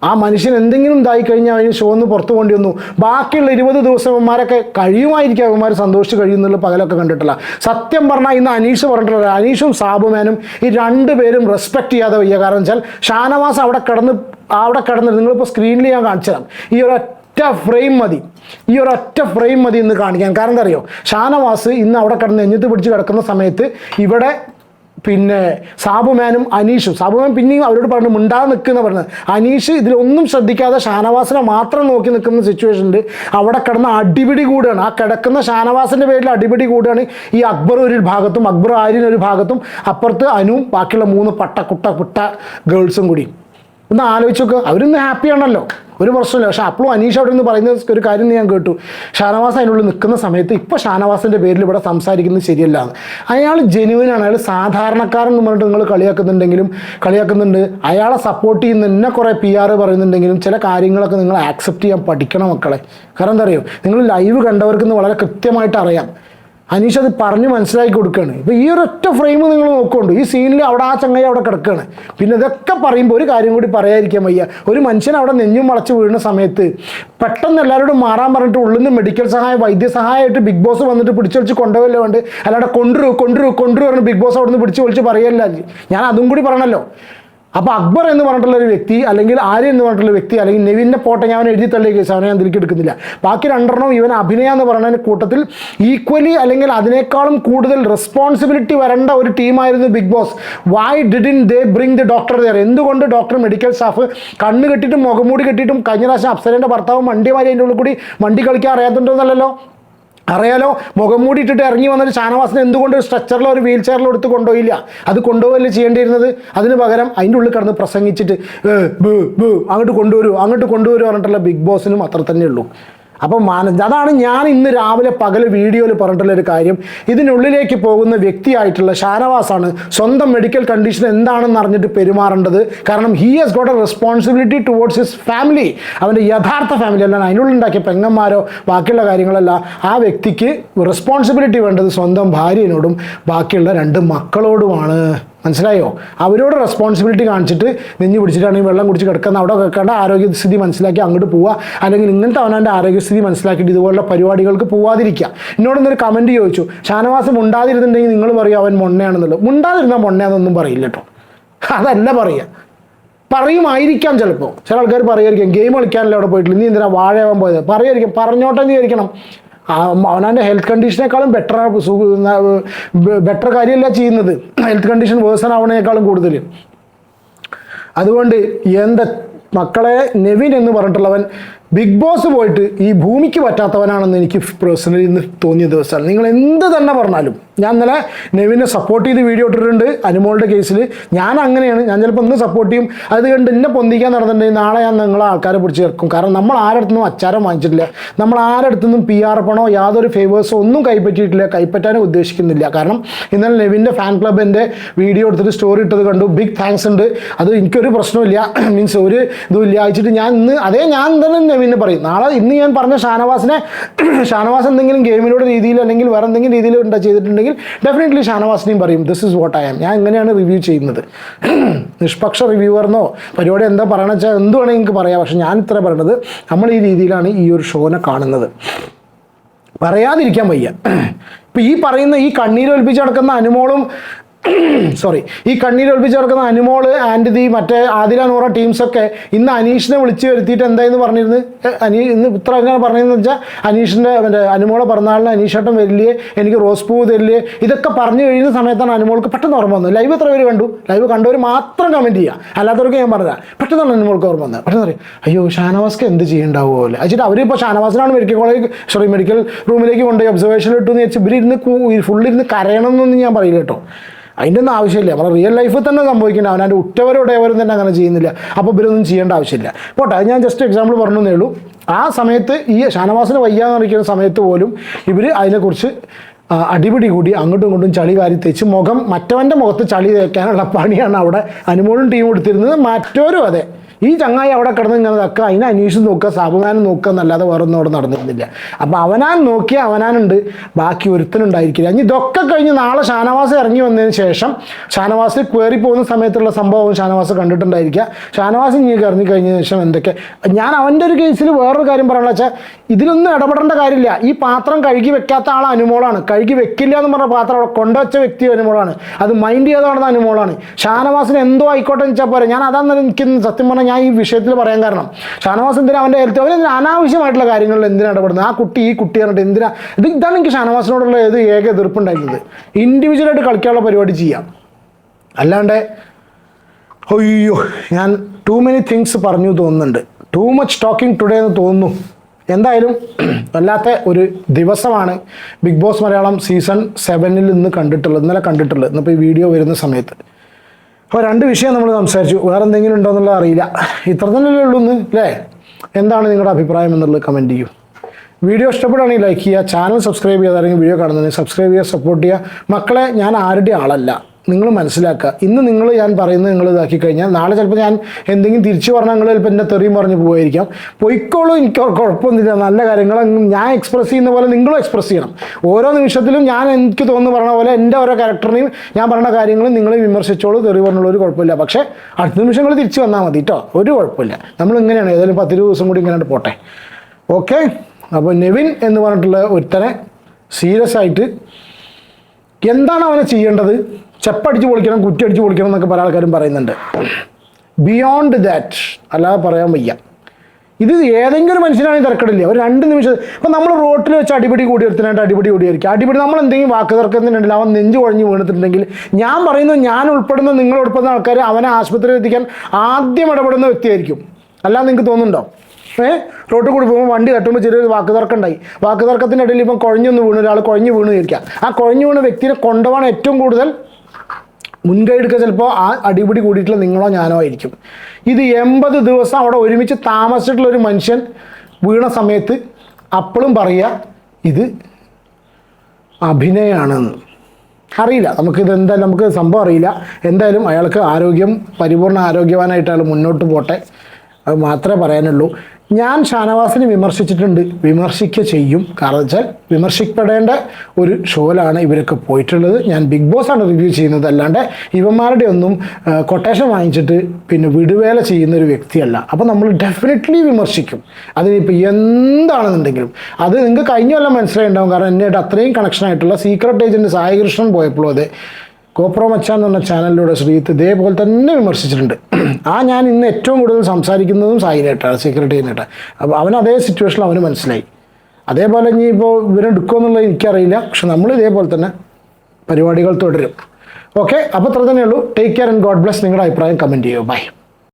ആ മനുഷ്യൻ എന്തെങ്കിലും ഇതായി കഴിഞ്ഞാൽ അതിന് ഷോ ഒന്ന് പുറത്തു കൊണ്ടു വന്നു. ബാക്കിയുള്ള ഇരുപത് ദിവസം അവന്മാരൊക്കെ കഴിയുമായിരിക്കും അവന്മാർ സന്തോഷിച്ച് കഴിയുന്നുള്ള പകലൊക്കെ കണ്ടിട്ടില്ല. സത്യം പറഞ്ഞാൽ ഇന്ന് അനീഷ് പറഞ്ഞിട്ടുള്ള അനീഷും സാബുമേനും ഈ രണ്ട് പേരും റെസ്പെക്ട് ചെയ്യാതെ വയ്യ. കാരണം വെച്ചാൽ ഷാനവാസ് അവിടെ കിടന്ന് അവിടെ കിടന്ന് നിങ്ങളിപ്പോൾ സ്ക്രീനിൽ ഞാൻ കാണിച്ചു തരാം ഈ ഒരു ഒറ്റ ഫ്രെയിം മതി. ഈ ഒരു ഒറ്റ ഫ്രെയിം മതി ഇന്ന് കാണിക്കാൻ. കാരണം എന്താ അറിയോ? ഷാനവാസ് ഇന്ന് അവിടെ കിടന്ന് എഞ്ഞിത്ത് പിടിച്ച് കിടക്കുന്ന സമയത്ത് ഇവിടെ പിന്നെ സാബുമാനും അനീഷും. സാബുമാൻ പിന്നെയും അവരോട് പറഞ്ഞു മിണ്ടാ നിൽക്കുന്ന പറഞ്ഞത്. അനീഷ് ഇതിലൊന്നും ശ്രദ്ധിക്കാതെ ഷാനവാസിനെ മാത്രം നോക്കി നിൽക്കുന്ന സിറ്റുവേഷനിൽ അവിടെ കിടന്ന അടിപിടി കൂടുകയാണ്. ആ കിടക്കുന്ന ഷാനവാസിന്റെ പേരിൽ അടിപിടി കൂടുകയാണ് ഈ അക്ബർ ഒരു ഭാഗത്തും അക്ബർ ആര്യൻ ഒരു ഭാഗത്തും. അപ്പുറത്ത് അനുവും ബാക്കിയുള്ള മൂന്ന് പട്ട കുട്ട കുട്ട ഗേൾസും കൂടി. ഒന്ന് ആലോചിച്ച് നോക്കുക അവരിന്ന് ഹാപ്പിയാണല്ലോ ഒരു പ്രശ്നമില്ല പക്ഷെ അപ്പോഴും അനീഷ് അവിടെ നിന്ന് പറയുന്ന ഒരു കാര്യം ഞാൻ കേട്ടു. ഷാനവാസ് അതിനുള്ളിൽ നിൽക്കുന്ന സമയത്ത് ഇപ്പോൾ ഷാനവാസിന്റെ പേരിൽ ഇവിടെ സംസാരിക്കുന്നത് ശരിയല്ല. അയാൾ ജെനുവിനാണ് അയാൾ സാധാരണക്കാരൻ എന്ന് പറഞ്ഞിട്ട് നിങ്ങൾ കളിയാക്കുന്നുണ്ടെങ്കിലും കളിയാക്കുന്നുണ്ട്. അയാളെ സപ്പോർട്ട് ചെയ്യുന്ന എന്നെ കുറേ പി ആർ പറയുന്നുണ്ടെങ്കിലും ചില കാര്യങ്ങളൊക്കെ നിങ്ങൾ ആക്സെപ്റ്റ് ചെയ്യാൻ പഠിക്കണം മക്കളെ. കാരണം എന്താ അറിയോ? നിങ്ങൾ ലൈവ് കണ്ടവർക്ക് വളരെ കൃത്യമായിട്ട് അറിയാം. അനീഷ് അത് പറഞ്ഞ് മനസ്സിലാക്കി കൊടുക്കുകയാണ് ഇപ്പോൾ ഈ ഒരു ഒറ്റ ഫ്രെയിം നിങ്ങൾ നോക്കുന്നുണ്ട്. ഈ സീനിൽ അവിടെ ആ ചങ്ങായി അവിടെ കിടക്കുകയാണ് പിന്നെ ഇതൊക്കെ പറയുമ്പോൾ ഒരു കാര്യം കൂടി പറയാതിരിക്കാൻ വയ്യ. ഒരു മനുഷ്യൻ അവിടെ നെഞ്ഞും വളച്ച് വീഴുന്ന സമയത്ത് പെട്ടെന്ന് എല്ലാവരോടും മാറാൻ പറഞ്ഞിട്ട് ഉള്ളിൽ നിന്ന് മെഡിക്കൽ സഹായം വൈദ്യസഹായമായിട്ട് ബിഗ് ബോസ് വന്നിട്ട് പിടിച്ചൊളിച്ച് കൊണ്ടുപോകല്ലോ വേണ്ട അല്ലാതെ കൊണ്ടുവരൂ കൊണ്ടുവരൂ കൊണ്ടുവരൂ പറഞ്ഞ് ബിഗ് ബോസ് അവിടെ നിന്ന് പിടിച്ചു വിളിച്ച് പറയല്ല. ഞാൻ അതും കൂടി പറയണല്ലോ അപ്പോൾ അക്ബർ എന്ന് പറഞ്ഞിട്ടുള്ള ഒരു വ്യക്തി അല്ലെങ്കിൽ ആര്യ എന്ന് പറഞ്ഞിട്ടുള്ള വ്യക്തി അല്ലെങ്കിൽ നെവിന്റെ പോട്ടെ ഞാൻ എഴുതി തള്ളിയ കേസ് അവനെ ഞാൻ തിരികെ എടുക്കുന്നില്ല. ബാക്കി രണ്ടെണ്ണം ഇവൻ അഭിനയ എന്ന് പറയുന്ന കൂട്ടത്തിൽ ഈക്വലി അല്ലെങ്കിൽ അതിനേക്കാളും കൂടുതൽ റെസ്പോൺസിബിലിറ്റി വരേണ്ട ഒരു ടീമായിരുന്നു Bigg Boss why didn't they bring the doctor there എന്തുകൊണ്ട് ഡോക്ടർ മെഡിക്കൽ സ്റ്റാഫ് കണ്ണ് കെട്ടിയിട്ടും മുഖംമൂടി കെട്ടിയിട്ടും കഴിഞ്ഞ പ്രാവശ്യം അപ്സരേന്റെ ഭർത്താവും വണ്ടി മാറി അതിന്റെ ഉള്ളിൽ കൂടി വണ്ടി കളിക്കാൻ അറിയാത്തുണ്ടോന്നല്ലോ അറിയാലോ മുഖം മൂടിയിട്ടിട്ട് ഇറങ്ങി വന്നിട്ട് ഷാനവാസിനെ എന്തുകൊണ്ട് ഒരു സ്ട്രെച്ചറിലോ ഒരു വീൽ ചെയറിലോ എടുത്ത് കൊണ്ടുപോയില്ല? അത് കൊണ്ടുപോകല്ലേ ചെയ്യേണ്ടിയിരുന്നത്? അതിന് പകരം അതിന്റെ ഉള്ളിൽ കിടന്ന് പ്രസംഗിച്ചിട്ട് "ഏ, ബ്, ബ്, അങ്ങോട്ട് കൊണ്ടുവരൂ അങ്ങോട്ട് കൊണ്ടുവരൂ പറഞ്ഞിട്ടുള്ള ബിഗ് ബോസിനും അത്ര തന്നെ ഉള്ളൂ. അപ്പം മാനസ് അതാണ് ഞാൻ ഇന്ന് രാവിലെ പകൽ വീഡിയോയിൽ പറഞ്ഞിട്ടുള്ള ഒരു കാര്യം. ഇതിനുള്ളിലേക്ക് പോകുന്ന വ്യക്തിയായിട്ടുള്ള ഷാനവാസാണ് സ്വന്തം മെഡിക്കൽ കണ്ടീഷൻ എന്താണെന്ന് അറിഞ്ഞിട്ട് പെരുമാറേണ്ടത്. കാരണം he has got a responsibility towards his family അവന്റെ യഥാർത്ഥ ഫാമിലി അല്ല അതിനുള്ളിൽ ഉണ്ടാക്കിയ പെങ്ങന്മാരോ ബാക്കിയുള്ള കാര്യങ്ങളല്ല. ആ വ്യക്തിക്ക് റെസ്പോൺസിബിലിറ്റി വേണ്ടത് സ്വന്തം ഭാര്യനോടും ബാക്കിയുള്ള രണ്ട് മക്കളോടുമാണ്. മനസ്സിലായോ? അവരോട് റെസ്പോൺസിബിലിറ്റി കാണിച്ചിട്ട് നെഞ്ഞ് പിടിച്ചിട്ടാണെങ്കിൽ വെള്ളം കുടിച്ച് കിടക്കുന്ന അവിടെ കിടക്കേണ്ട ആരോഗ്യസ്ഥിതി മനസ്സിലാക്കി അങ്ങോട്ട് പോവുക. അല്ലെങ്കിൽ ഇങ്ങനത്തെ അവനവന്റെ ആരോഗ്യസ്ഥിതി മനസ്സിലാക്കിയിട്ട് ഇതുപോലുള്ള പരിപാടികൾക്ക് പോവാതിരിക്കുക. എന്നോട് ഇന്നൊരു കമന്റ് ചോദിച്ചു. ഷാനവാസം ഉണ്ടാതിരുന്നുണ്ടെങ്കിൽ നിങ്ങൾ പറയും അവൻ മൊണ്ണയാണെന്നുള്ളത്. മുണ്ടാതിരുന്ന മൊണ്ണയാണെന്നൊന്നും പറയില്ല കേട്ടോ. അതല്ല പറയുക. പറയുമായിരിക്കാം ചിലപ്പോൾ ചില ആൾക്കാർ പറയുമായിരിക്കും ഗെയിം കളിക്കാനല്ലേ അവിടെ പോയിട്ടില്ല നീ എന്തിനാ വാഴയാവാൻ പോയത്? പറയുമായിരിക്കും. പറഞ്ഞോട്ടെ വിചാരിക്കണം. അവനവന്റെ ഹെൽത്ത് കണ്ടീഷനേക്കാളും ബെറ്റർ ബെറ്റർ കാര്യമല്ല ചെയ്യുന്നത്? ഹെൽത്ത് കണ്ടീഷൻ വേഴ്സൺ ആവണേക്കാളും കൂടുതൽ. അതുകൊണ്ട് എന്റെ മക്കളെ നെവിൻ എന്ന് പറഞ്ഞിട്ടുള്ളവൻ ബിഗ് ബോസ് പോയിട്ട് ഈ ഭൂമിക്ക് പറ്റാത്തവനാണെന്ന് എനിക്ക് പേഴ്സണലി ഇന്ന് തോന്നിയ ദിവസമാണ്. നിങ്ങൾ എന്ത് തന്നെ പറഞ്ഞാലും ഞാൻ ഇന്നലെ നെവിനെ സപ്പോർട്ട് ചെയ്ത് വീഡിയോ ഇട്ടിട്ടുണ്ട് അനുമോളുടെ കേസിൽ ഞാൻ അങ്ങനെയാണ്. ഞാൻ ചിലപ്പോൾ ഇന്ന് സപ്പോർട്ട് ചെയ്യും. അത് കണ്ട് എന്നെ പൊന്തിക്കാൻ നടന്നിട്ടുണ്ടെങ്കിൽ നാളെ ഞാൻ നിങ്ങളെ ആൾക്കാരെ പിടിച്ച് ചേർക്കും. കാരണം നമ്മൾ ആരടുത്തുനിന്നും അച്ചാരം വാങ്ങിച്ചിട്ടില്ല. നമ്മൾ ആരടുത്തുനിന്നും പി ആർ പണോ യാതൊരു ഫേവേഴ്സോ ഒന്നും കൈപ്പറ്റിയിട്ടില്ല കൈപ്പറ്റാനും ഉദ്ദേശിക്കുന്നില്ല. കാരണം ഇന്നലെ നെവിന്റെ ഫാൻ ക്ലബ് എന്റെ വീഡിയോ എടുത്തിട്ട് സ്റ്റോറി ഇട്ടത് കണ്ടു. ബിഗ് താങ്ക്സ് ഉണ്ട്. അത് എനിക്കൊരു പ്രശ്നമില്ല മീൻസ് ഒരു ഇതും ഇല്ല. അയച്ചിട്ട് ഞാൻ ഇന്ന് അതേ ഞാൻ തന്നെ നെവിന് പറയും. നാളെ ഇന്ന് ഞാൻ പറഞ്ഞ ഷാനവാസിനെ ഷാനവാസ് എന്തെങ്കിലും ഗെയിമിലൂടെ രീതിയിൽ അല്ലെങ്കിൽ വേറെ എന്തെങ്കിലും രീതിയിൽ ഉണ്ടാ ചെയ്തിട്ടുണ്ടെങ്കിൽ ഡെഫിനറ്റ്ലി ഷാനവാസിനെയും പറയും this is what I am ഞാൻ ഇങ്ങനെയാണ് റിവ്യൂ ചെയ്യുന്നത്. നിഷ്പക്ഷ റിവ്യൂവർന്നോ പരിപാടി എന്താ പറയണ വെച്ചാൽ എന്ത് വേണമെങ്കിൽ എനിക്ക് പറയാം. പക്ഷെ ഞാൻ ഇത്ര പറയണത് നമ്മൾ ഈ രീതിയിലാണ് ഈ ഒരു ഷോനെ കാണുന്നത്. പറയാതിരിക്കാൻ വയ്യ. ഇപ്പം ഈ പറയുന്ന ഈ കണ്ണീരൊലിപ്പിച്ച് നടക്കുന്ന അനുമോളും സോറി ഈ കണ്ണീരൊളിപ്പിച്ച് കിടക്കുന്ന അനുമോൾ ആൻഡ് ദി മറ്റേ ആദില നൂറ ടീംസൊക്കെ ഇന്ന് അനീഷിനെ വിളിച്ചു വരുത്തിയിട്ട് എന്തായെന്ന് പറഞ്ഞിരുന്നു? അനീ ഇന്ന് ഇത്ര എങ്ങനെ പറഞ്ഞതെന്ന് വെച്ചാൽ അനീഷിന്റെ മറ്റേ അനുമോളെ പിറന്നാളിന് അനീഷേട്ടൻ വരില്ലേ എനിക്ക് റോസ് പൂ തരില്ലേ ഇതൊക്കെ പറഞ്ഞു കഴിയുന്ന സമയത്താണ് അനുമോൾക്ക് പെട്ടെന്ന് ഓർമ്മ വന്നത്. ലൈവ് എത്ര പേര് കണ്ടു? ലൈവ് കണ്ടവർ മാത്രം കമന്റ് ചെയ്യുക അല്ലാത്തവർക്ക് ഞാൻ പറഞ്ഞാൽ പെട്ടെന്നാണ് അനുമോൾക്ക് ഓർമ്മ വന്നത്. പെട്ടെന്ന് പറയും അയ്യോ ഷാനവാസ്ക്ക് എന്ത് ചെയ്യണ്ടാവുമോ അല്ലേ വെച്ചിട്ട് അവരിപ്പോൾ ഷാനവാസിനാണ് മെഡിക്കൽ കോളേജ് സോറി മെഡിക്കൽ റൂമിലേക്ക് കൊണ്ടുപോയി ഒബ്സർവേഷൻ ഇട്ടു എന്ന് വെച്ചാൽ ഇവരിരുന്ന് ഫുള്ളിരുന്ന് കരയണം എന്നൊന്നും ഞാൻ പറയില്ല കേട്ടോ. അതിന്റെ ഒന്നും ആവശ്യമില്ല നമ്മുടെ റിയൽ ലൈഫിൽ തന്നെ സംഭവിക്കേണ്ട അവനാന്റെ ഉറ്റവരും ഉടയവരും തന്നെ അങ്ങനെ ചെയ്യുന്നില്ല. അപ്പോൾ ഇവരൊന്നും ചെയ്യേണ്ട ആവശ്യമില്ല. പോട്ടെ അത് ഞാൻ ജസ്റ്റ് എക്സാമ്പിൾ പറഞ്ഞേ ഉള്ളൂ. ആ സമയത്ത് ഈ ഷാനവാസിന് വയ്യാന്ന് അറിയിക്കുന്ന സമയത്ത് പോലും ഇവർ അതിനെക്കുറിച്ച് അടിപിടി കൂടി അങ്ങോട്ടും ഇങ്ങോട്ടും ചളി വാരി തേച്ച് മുഖം മറ്റവന്റെ മുഖത്ത് ചളി തേക്കാനുള്ള പണിയാണ് അവിടെ അനുമോളും ടീം എടുത്തിരുന്നത്. മറ്റോരും അതെ. ഈ ചങ്ങായി അവിടെ കിടന്ന് ഇങ്ങനെ നിൽക്കുക അതിനെ അന്വേഷിച്ച് നോക്കുക സാവധാനം നോക്കുക എന്നല്ലാതെ വേറെ ഒന്നും അവിടെ നടന്നിരുന്നില്ല. അപ്പോൾ അവനാൻ നോക്കിയ അവനാനുണ്ട് ബാക്കി ഒരുത്തനുണ്ടായിരിക്കില്ല. ഇനി ഇതൊക്കെ കഴിഞ്ഞ് നാളെ ഷാനവാസ് ഇറങ്ങി വന്നതിന് ശേഷം ഷാനവാസ് കയറി പോകുന്ന സമയത്തുള്ള സംഭവം ഷാനവാസ് കണ്ടിട്ടുണ്ടായിരിക്കുക. ഷാനവാസ് ഇനി ഇറങ്ങി കഴിഞ്ഞ ശേഷം എന്തൊക്കെ? ഞാൻ അവന്റെ ഒരു കേസിൽ വേറൊരു കാര്യം പറയാനുള്ള വെച്ചാൽ ഇതിലൊന്നും ഇടപെടേണ്ട കാര്യമില്ല. ഈ പാത്രം കഴുകി വെക്കാത്ത ആൾ അനുമോളാണ്. കഴുകി വെക്കില്ല എന്ന് പറഞ്ഞ പാത്രം അവിടെ കൊണ്ടുവച്ച വ്യക്തി അനുമോളാണ്. അത് മൈൻഡ് ചെയ്ത് നടന്ന അനുമോളാണ്. ഷാനവാസിന് എന്തോ ആയിക്കോട്ടെ എന്ന് വെച്ചാൽ പോരെ. ഞാൻ അതാണെന്ന് എനിക്ക് സത്യം പറഞ്ഞാൽ ഞാൻ ഈ വിഷയത്തിൽ പറയാൻ കാരണം. ഷാനവാസ് എന്തിനാ അവന്റെ ഹെൽത്ത് അവൻ അനാവശ്യമായിട്ടുള്ള കാര്യങ്ങളിൽ എന്തിനാണ് ഇടപെടുന്നത്? ആ കുട്ടി ഈ കുട്ടി പറഞ്ഞിട്ട് എന്തിനാ? ഇത് ഇതാണ് എനിക്ക് ഷാനവാസിനോടുള്ള ഏത് ഏക എതിർപ്പുണ്ടായിരുന്നത്. ഇൻഡിവിജ്വലായിട്ട് കളിക്കാനുള്ള പരിപാടി ചെയ്യാം. അല്ലാണ്ട് അയ്യോ ഞാൻ ടു മെനി തിങ്സ് പറഞ്ഞു തോന്നുന്നുണ്ട്. ടു മച്ച് ടോക്കിംഗ് ടുഡേ എന്ന് തോന്നുന്നു. എന്തായാലും വല്ലാത്ത ഒരു ദിവസമാണ് ബിഗ് ബോസ് മലയാളം സീസൺ സെവനിൽ ഇന്ന് കണ്ടിട്ടുള്ളത് ഇന്നലെ കണ്ടിട്ടുള്ളത്. ഇന്നിപ്പോൾ ഈ വീഡിയോ വരുന്ന സമയത്ത്. അപ്പോൾ രണ്ട് വിഷയം നമ്മൾ സംസാരിച്ചു. വേറെ എന്തെങ്കിലും ഉണ്ടോ എന്നുള്ളത് അറിയില്ല. ഇത്ര തന്നെയല്ലേ ഉള്ളൂ ഒന്ന് അല്ലേ എന്താണ് നിങ്ങളുടെ അഭിപ്രായം എന്നുള്ളത് കമന്റ് ചെയ്യൂ. വീഡിയോ ഇഷ്ടപ്പെടുകയാണെങ്കിൽ ലൈക്ക് ചെയ്യുക ചാനൽ സബ്സ്ക്രൈബ് ചെയ്യുക അല്ലെങ്കിൽ വീഡിയോ കാണുന്നതിന് സബ്സ്ക്രൈബ് ചെയ്യുക സപ്പോർട്ട് ചെയ്യുക. മക്കളെ ഞാൻ ആരുടെ ആളല്ല. നിങ്ങൾ മനസ്സിലാക്കുക. ഇന്ന് നിങ്ങൾ ഞാൻ പറയുന്നത് നിങ്ങൾ ഇതാക്കി കഴിഞ്ഞാൽ നാളെ ചിലപ്പോൾ ഞാൻ എന്തെങ്കിലും തിരിച്ചു പറഞ്ഞാൽ നിങ്ങൾ ചിലപ്പോൾ എന്റെ തെറിയും പറഞ്ഞ് പോയിരിക്കാം പൊയ്ക്കോളൂ എനിക്ക് കുഴപ്പമൊന്നുമില്ല. നല്ല കാര്യങ്ങൾ ഞാൻ എക്സ്പ്രസ് ചെയ്യുന്ന പോലെ നിങ്ങളും എക്സ്പ്രസ് ചെയ്യണം. ഓരോ നിമിഷത്തിലും ഞാൻ എനിക്ക് തോന്നുന്നു പറഞ്ഞ പോലെ എന്റെ ഓരോ ക്യാരക്ടറിനെയും ഞാൻ പറഞ്ഞ കാര്യങ്ങളും നിങ്ങൾ വിമർശിച്ചോളൂ തെറി പറഞ്ഞോളൂ ഒരു കുഴപ്പമില്ല. പക്ഷേ അടുത്ത നിമിഷങ്ങൾ തിരിച്ചു വന്നാൽ മതി കേട്ടോ ഒരു കുഴപ്പമില്ല. നമ്മൾ ഇങ്ങനെയാണ്. ഏതായാലും പത്ത് ദിവസം കൂടി ഇങ്ങനെ പോട്ടെ. ഓക്കെ അപ്പോൾ നെവിൻ എന്ന് പറഞ്ഞിട്ടുള്ള ഒരുത്തനെ സീരിയസ് ആയിട്ട് എന്താണ് അവനെ ചെയ്യേണ്ടത്? ചെപ്പടിച്ച് പൊളിക്കണം കുറ്റി അടിച്ച് പൊളിക്കണം എന്നൊക്കെ പല ആൾക്കാരും പറയുന്നുണ്ട്. ബിയോണ്ട് ദാറ്റ് അല്ലാതെ പറയാൻ വയ്യ. ഇത് ഏതെങ്കിലും ഒരു മനുഷ്യനാണെങ്കിൽ തിരക്കടില്ല. ഒരു രണ്ട് നിമിഷം ഇപ്പം നമ്മൾ റോട്ടിൽ വെച്ച് അടിപിടി കൂടി എടുത്തിനായിട്ട് അടിപിടി കൂടിയായിരിക്കും അടിപിടി നമ്മൾ എന്തെങ്കിലും വാക്ക് തർക്കത്തിനുണ്ടെങ്കിൽ അവൻ നെഞ്ചു കുഴഞ്ഞ് വീണിട്ടുണ്ടെങ്കിൽ ഞാൻ പറയുന്നത് ഞാൻ ഉൾപ്പെടുന്ന നിങ്ങൾ ഉൾപ്പെടുന്ന ആൾക്കാർ അവനെ ആശുപത്രിയിൽ എത്തിക്കാൻ ആദ്യം ഇടപെടുന്ന വ്യക്തിയായിരിക്കും. അല്ലാതെ നിങ്ങൾക്ക് തോന്നുന്നുണ്ടോ? ഏ? റോട്ടിൽ കൂടി പോകുമ്പോൾ വണ്ടി തട്ടുമ്പോൾ ചെറിയൊരു വാക്ക് തർക്കമുണ്ടായി വാക്ക് തർക്കത്തിന്റെ ഇടയിൽ ഇപ്പം കുഴഞ്ഞൊന്ന് വീണു ഒരാൾ കുഴഞ്ഞ് വീണ് ഇരിക്കുക ആ കുഴഞ്ഞു വീണ വ്യക്തിനെ കൊണ്ടുപോകാൻ ഏറ്റവും കൂടുതൽ മുൻകൈ ചിലപ്പോൾ ആ അടിപിടി കൂടിയിട്ടുള്ള നിങ്ങളോ ഞാനോ ആയിരിക്കും. ഇത് എൺപത് ദിവസം അവിടെ ഒരുമിച്ച് താമസിച്ചിട്ടുള്ള ഒരു മനുഷ്യൻ വീണ സമയത്ത് അപ്പോഴും പറയുക ഇത് അഭിനയമാണെന്ന് അറിയില്ല. നമുക്കിത് എന്തായാലും നമുക്ക് സംഭവം അറിയില്ല. എന്തായാലും അയാൾക്ക് ആരോഗ്യം പരിപൂർണ ആരോഗ്യവാനായിട്ട് അയാൾ മുന്നോട്ട് പോട്ടെ. അത് മാത്രമേ പറയാനുള്ളൂ. ഞാൻ ഷാനവാസിനെ വിമർശിച്ചിട്ടുണ്ട്. വിമർശിക്കുക ചെയ്യും. കാരണം വെച്ചാൽ വിമർശിക്കപ്പെടേണ്ട ഒരു ഷോയിലാണ് ഇവരൊക്കെ പോയിട്ടുള്ളത്. ഞാൻ ബിഗ് ബോസ് ആണ് റിവ്യൂ ചെയ്യുന്നത്. അല്ലാണ്ട് ഇവന്മാരുടെ ഒന്നും കൊട്ടേഷൻ വാങ്ങിച്ചിട്ട് പിന്നെ വിടുവേല ചെയ്യുന്ന ഒരു വ്യക്തിയല്ല. അപ്പോൾ നമ്മൾ ഡെഫിനറ്റ്ലി വിമർശിക്കും. അതിനിപ്പോൾ എന്താണെന്നുണ്ടെങ്കിലും അത് നിങ്ങൾക്ക് കഴിഞ്ഞ കൊല്ലം ഉണ്ടാവും കാരണം എന്നോട് അത്രയും കണക്ഷൻ ആയിട്ടുള്ള സീക്രട്ട് ഏജന്റ് സായികൃഷ്ണൻ പോയപ്പോഴും അതെ. കോപ്രോ മച്ചാൻ എന്ന് ചാനലിലൂടെ ശ്രീത്ത് ഇതേപോലെ തന്നെ വിമർശിച്ചിട്ടുണ്ട്. ആ ഞാൻ ഇന്ന് ഏറ്റവും കൂടുതൽ സംസാരിക്കുന്നതും സായിനായിട്ടാണ് സെക്രട്ടറിനായിട്ടാണ് അപ്പോൾ അവൻ അതേ സിറ്റുവേഷനിൽ അവന് മനസ്സിലായി. അതേപോലെ ഇനി ഇപ്പോൾ എന്നുള്ളത് എനിക്കറിയില്ല. പക്ഷെ നമ്മൾ ഇതേപോലെ തന്നെ പരിപാടികൾ തുടരും. ഓക്കെ അപ്പോൾ അത്ര തന്നെയുള്ളൂ. Take care and God bless നിങ്ങളുടെ അഭിപ്രായം കമന്റ് ചെയ്യൂ ബൈ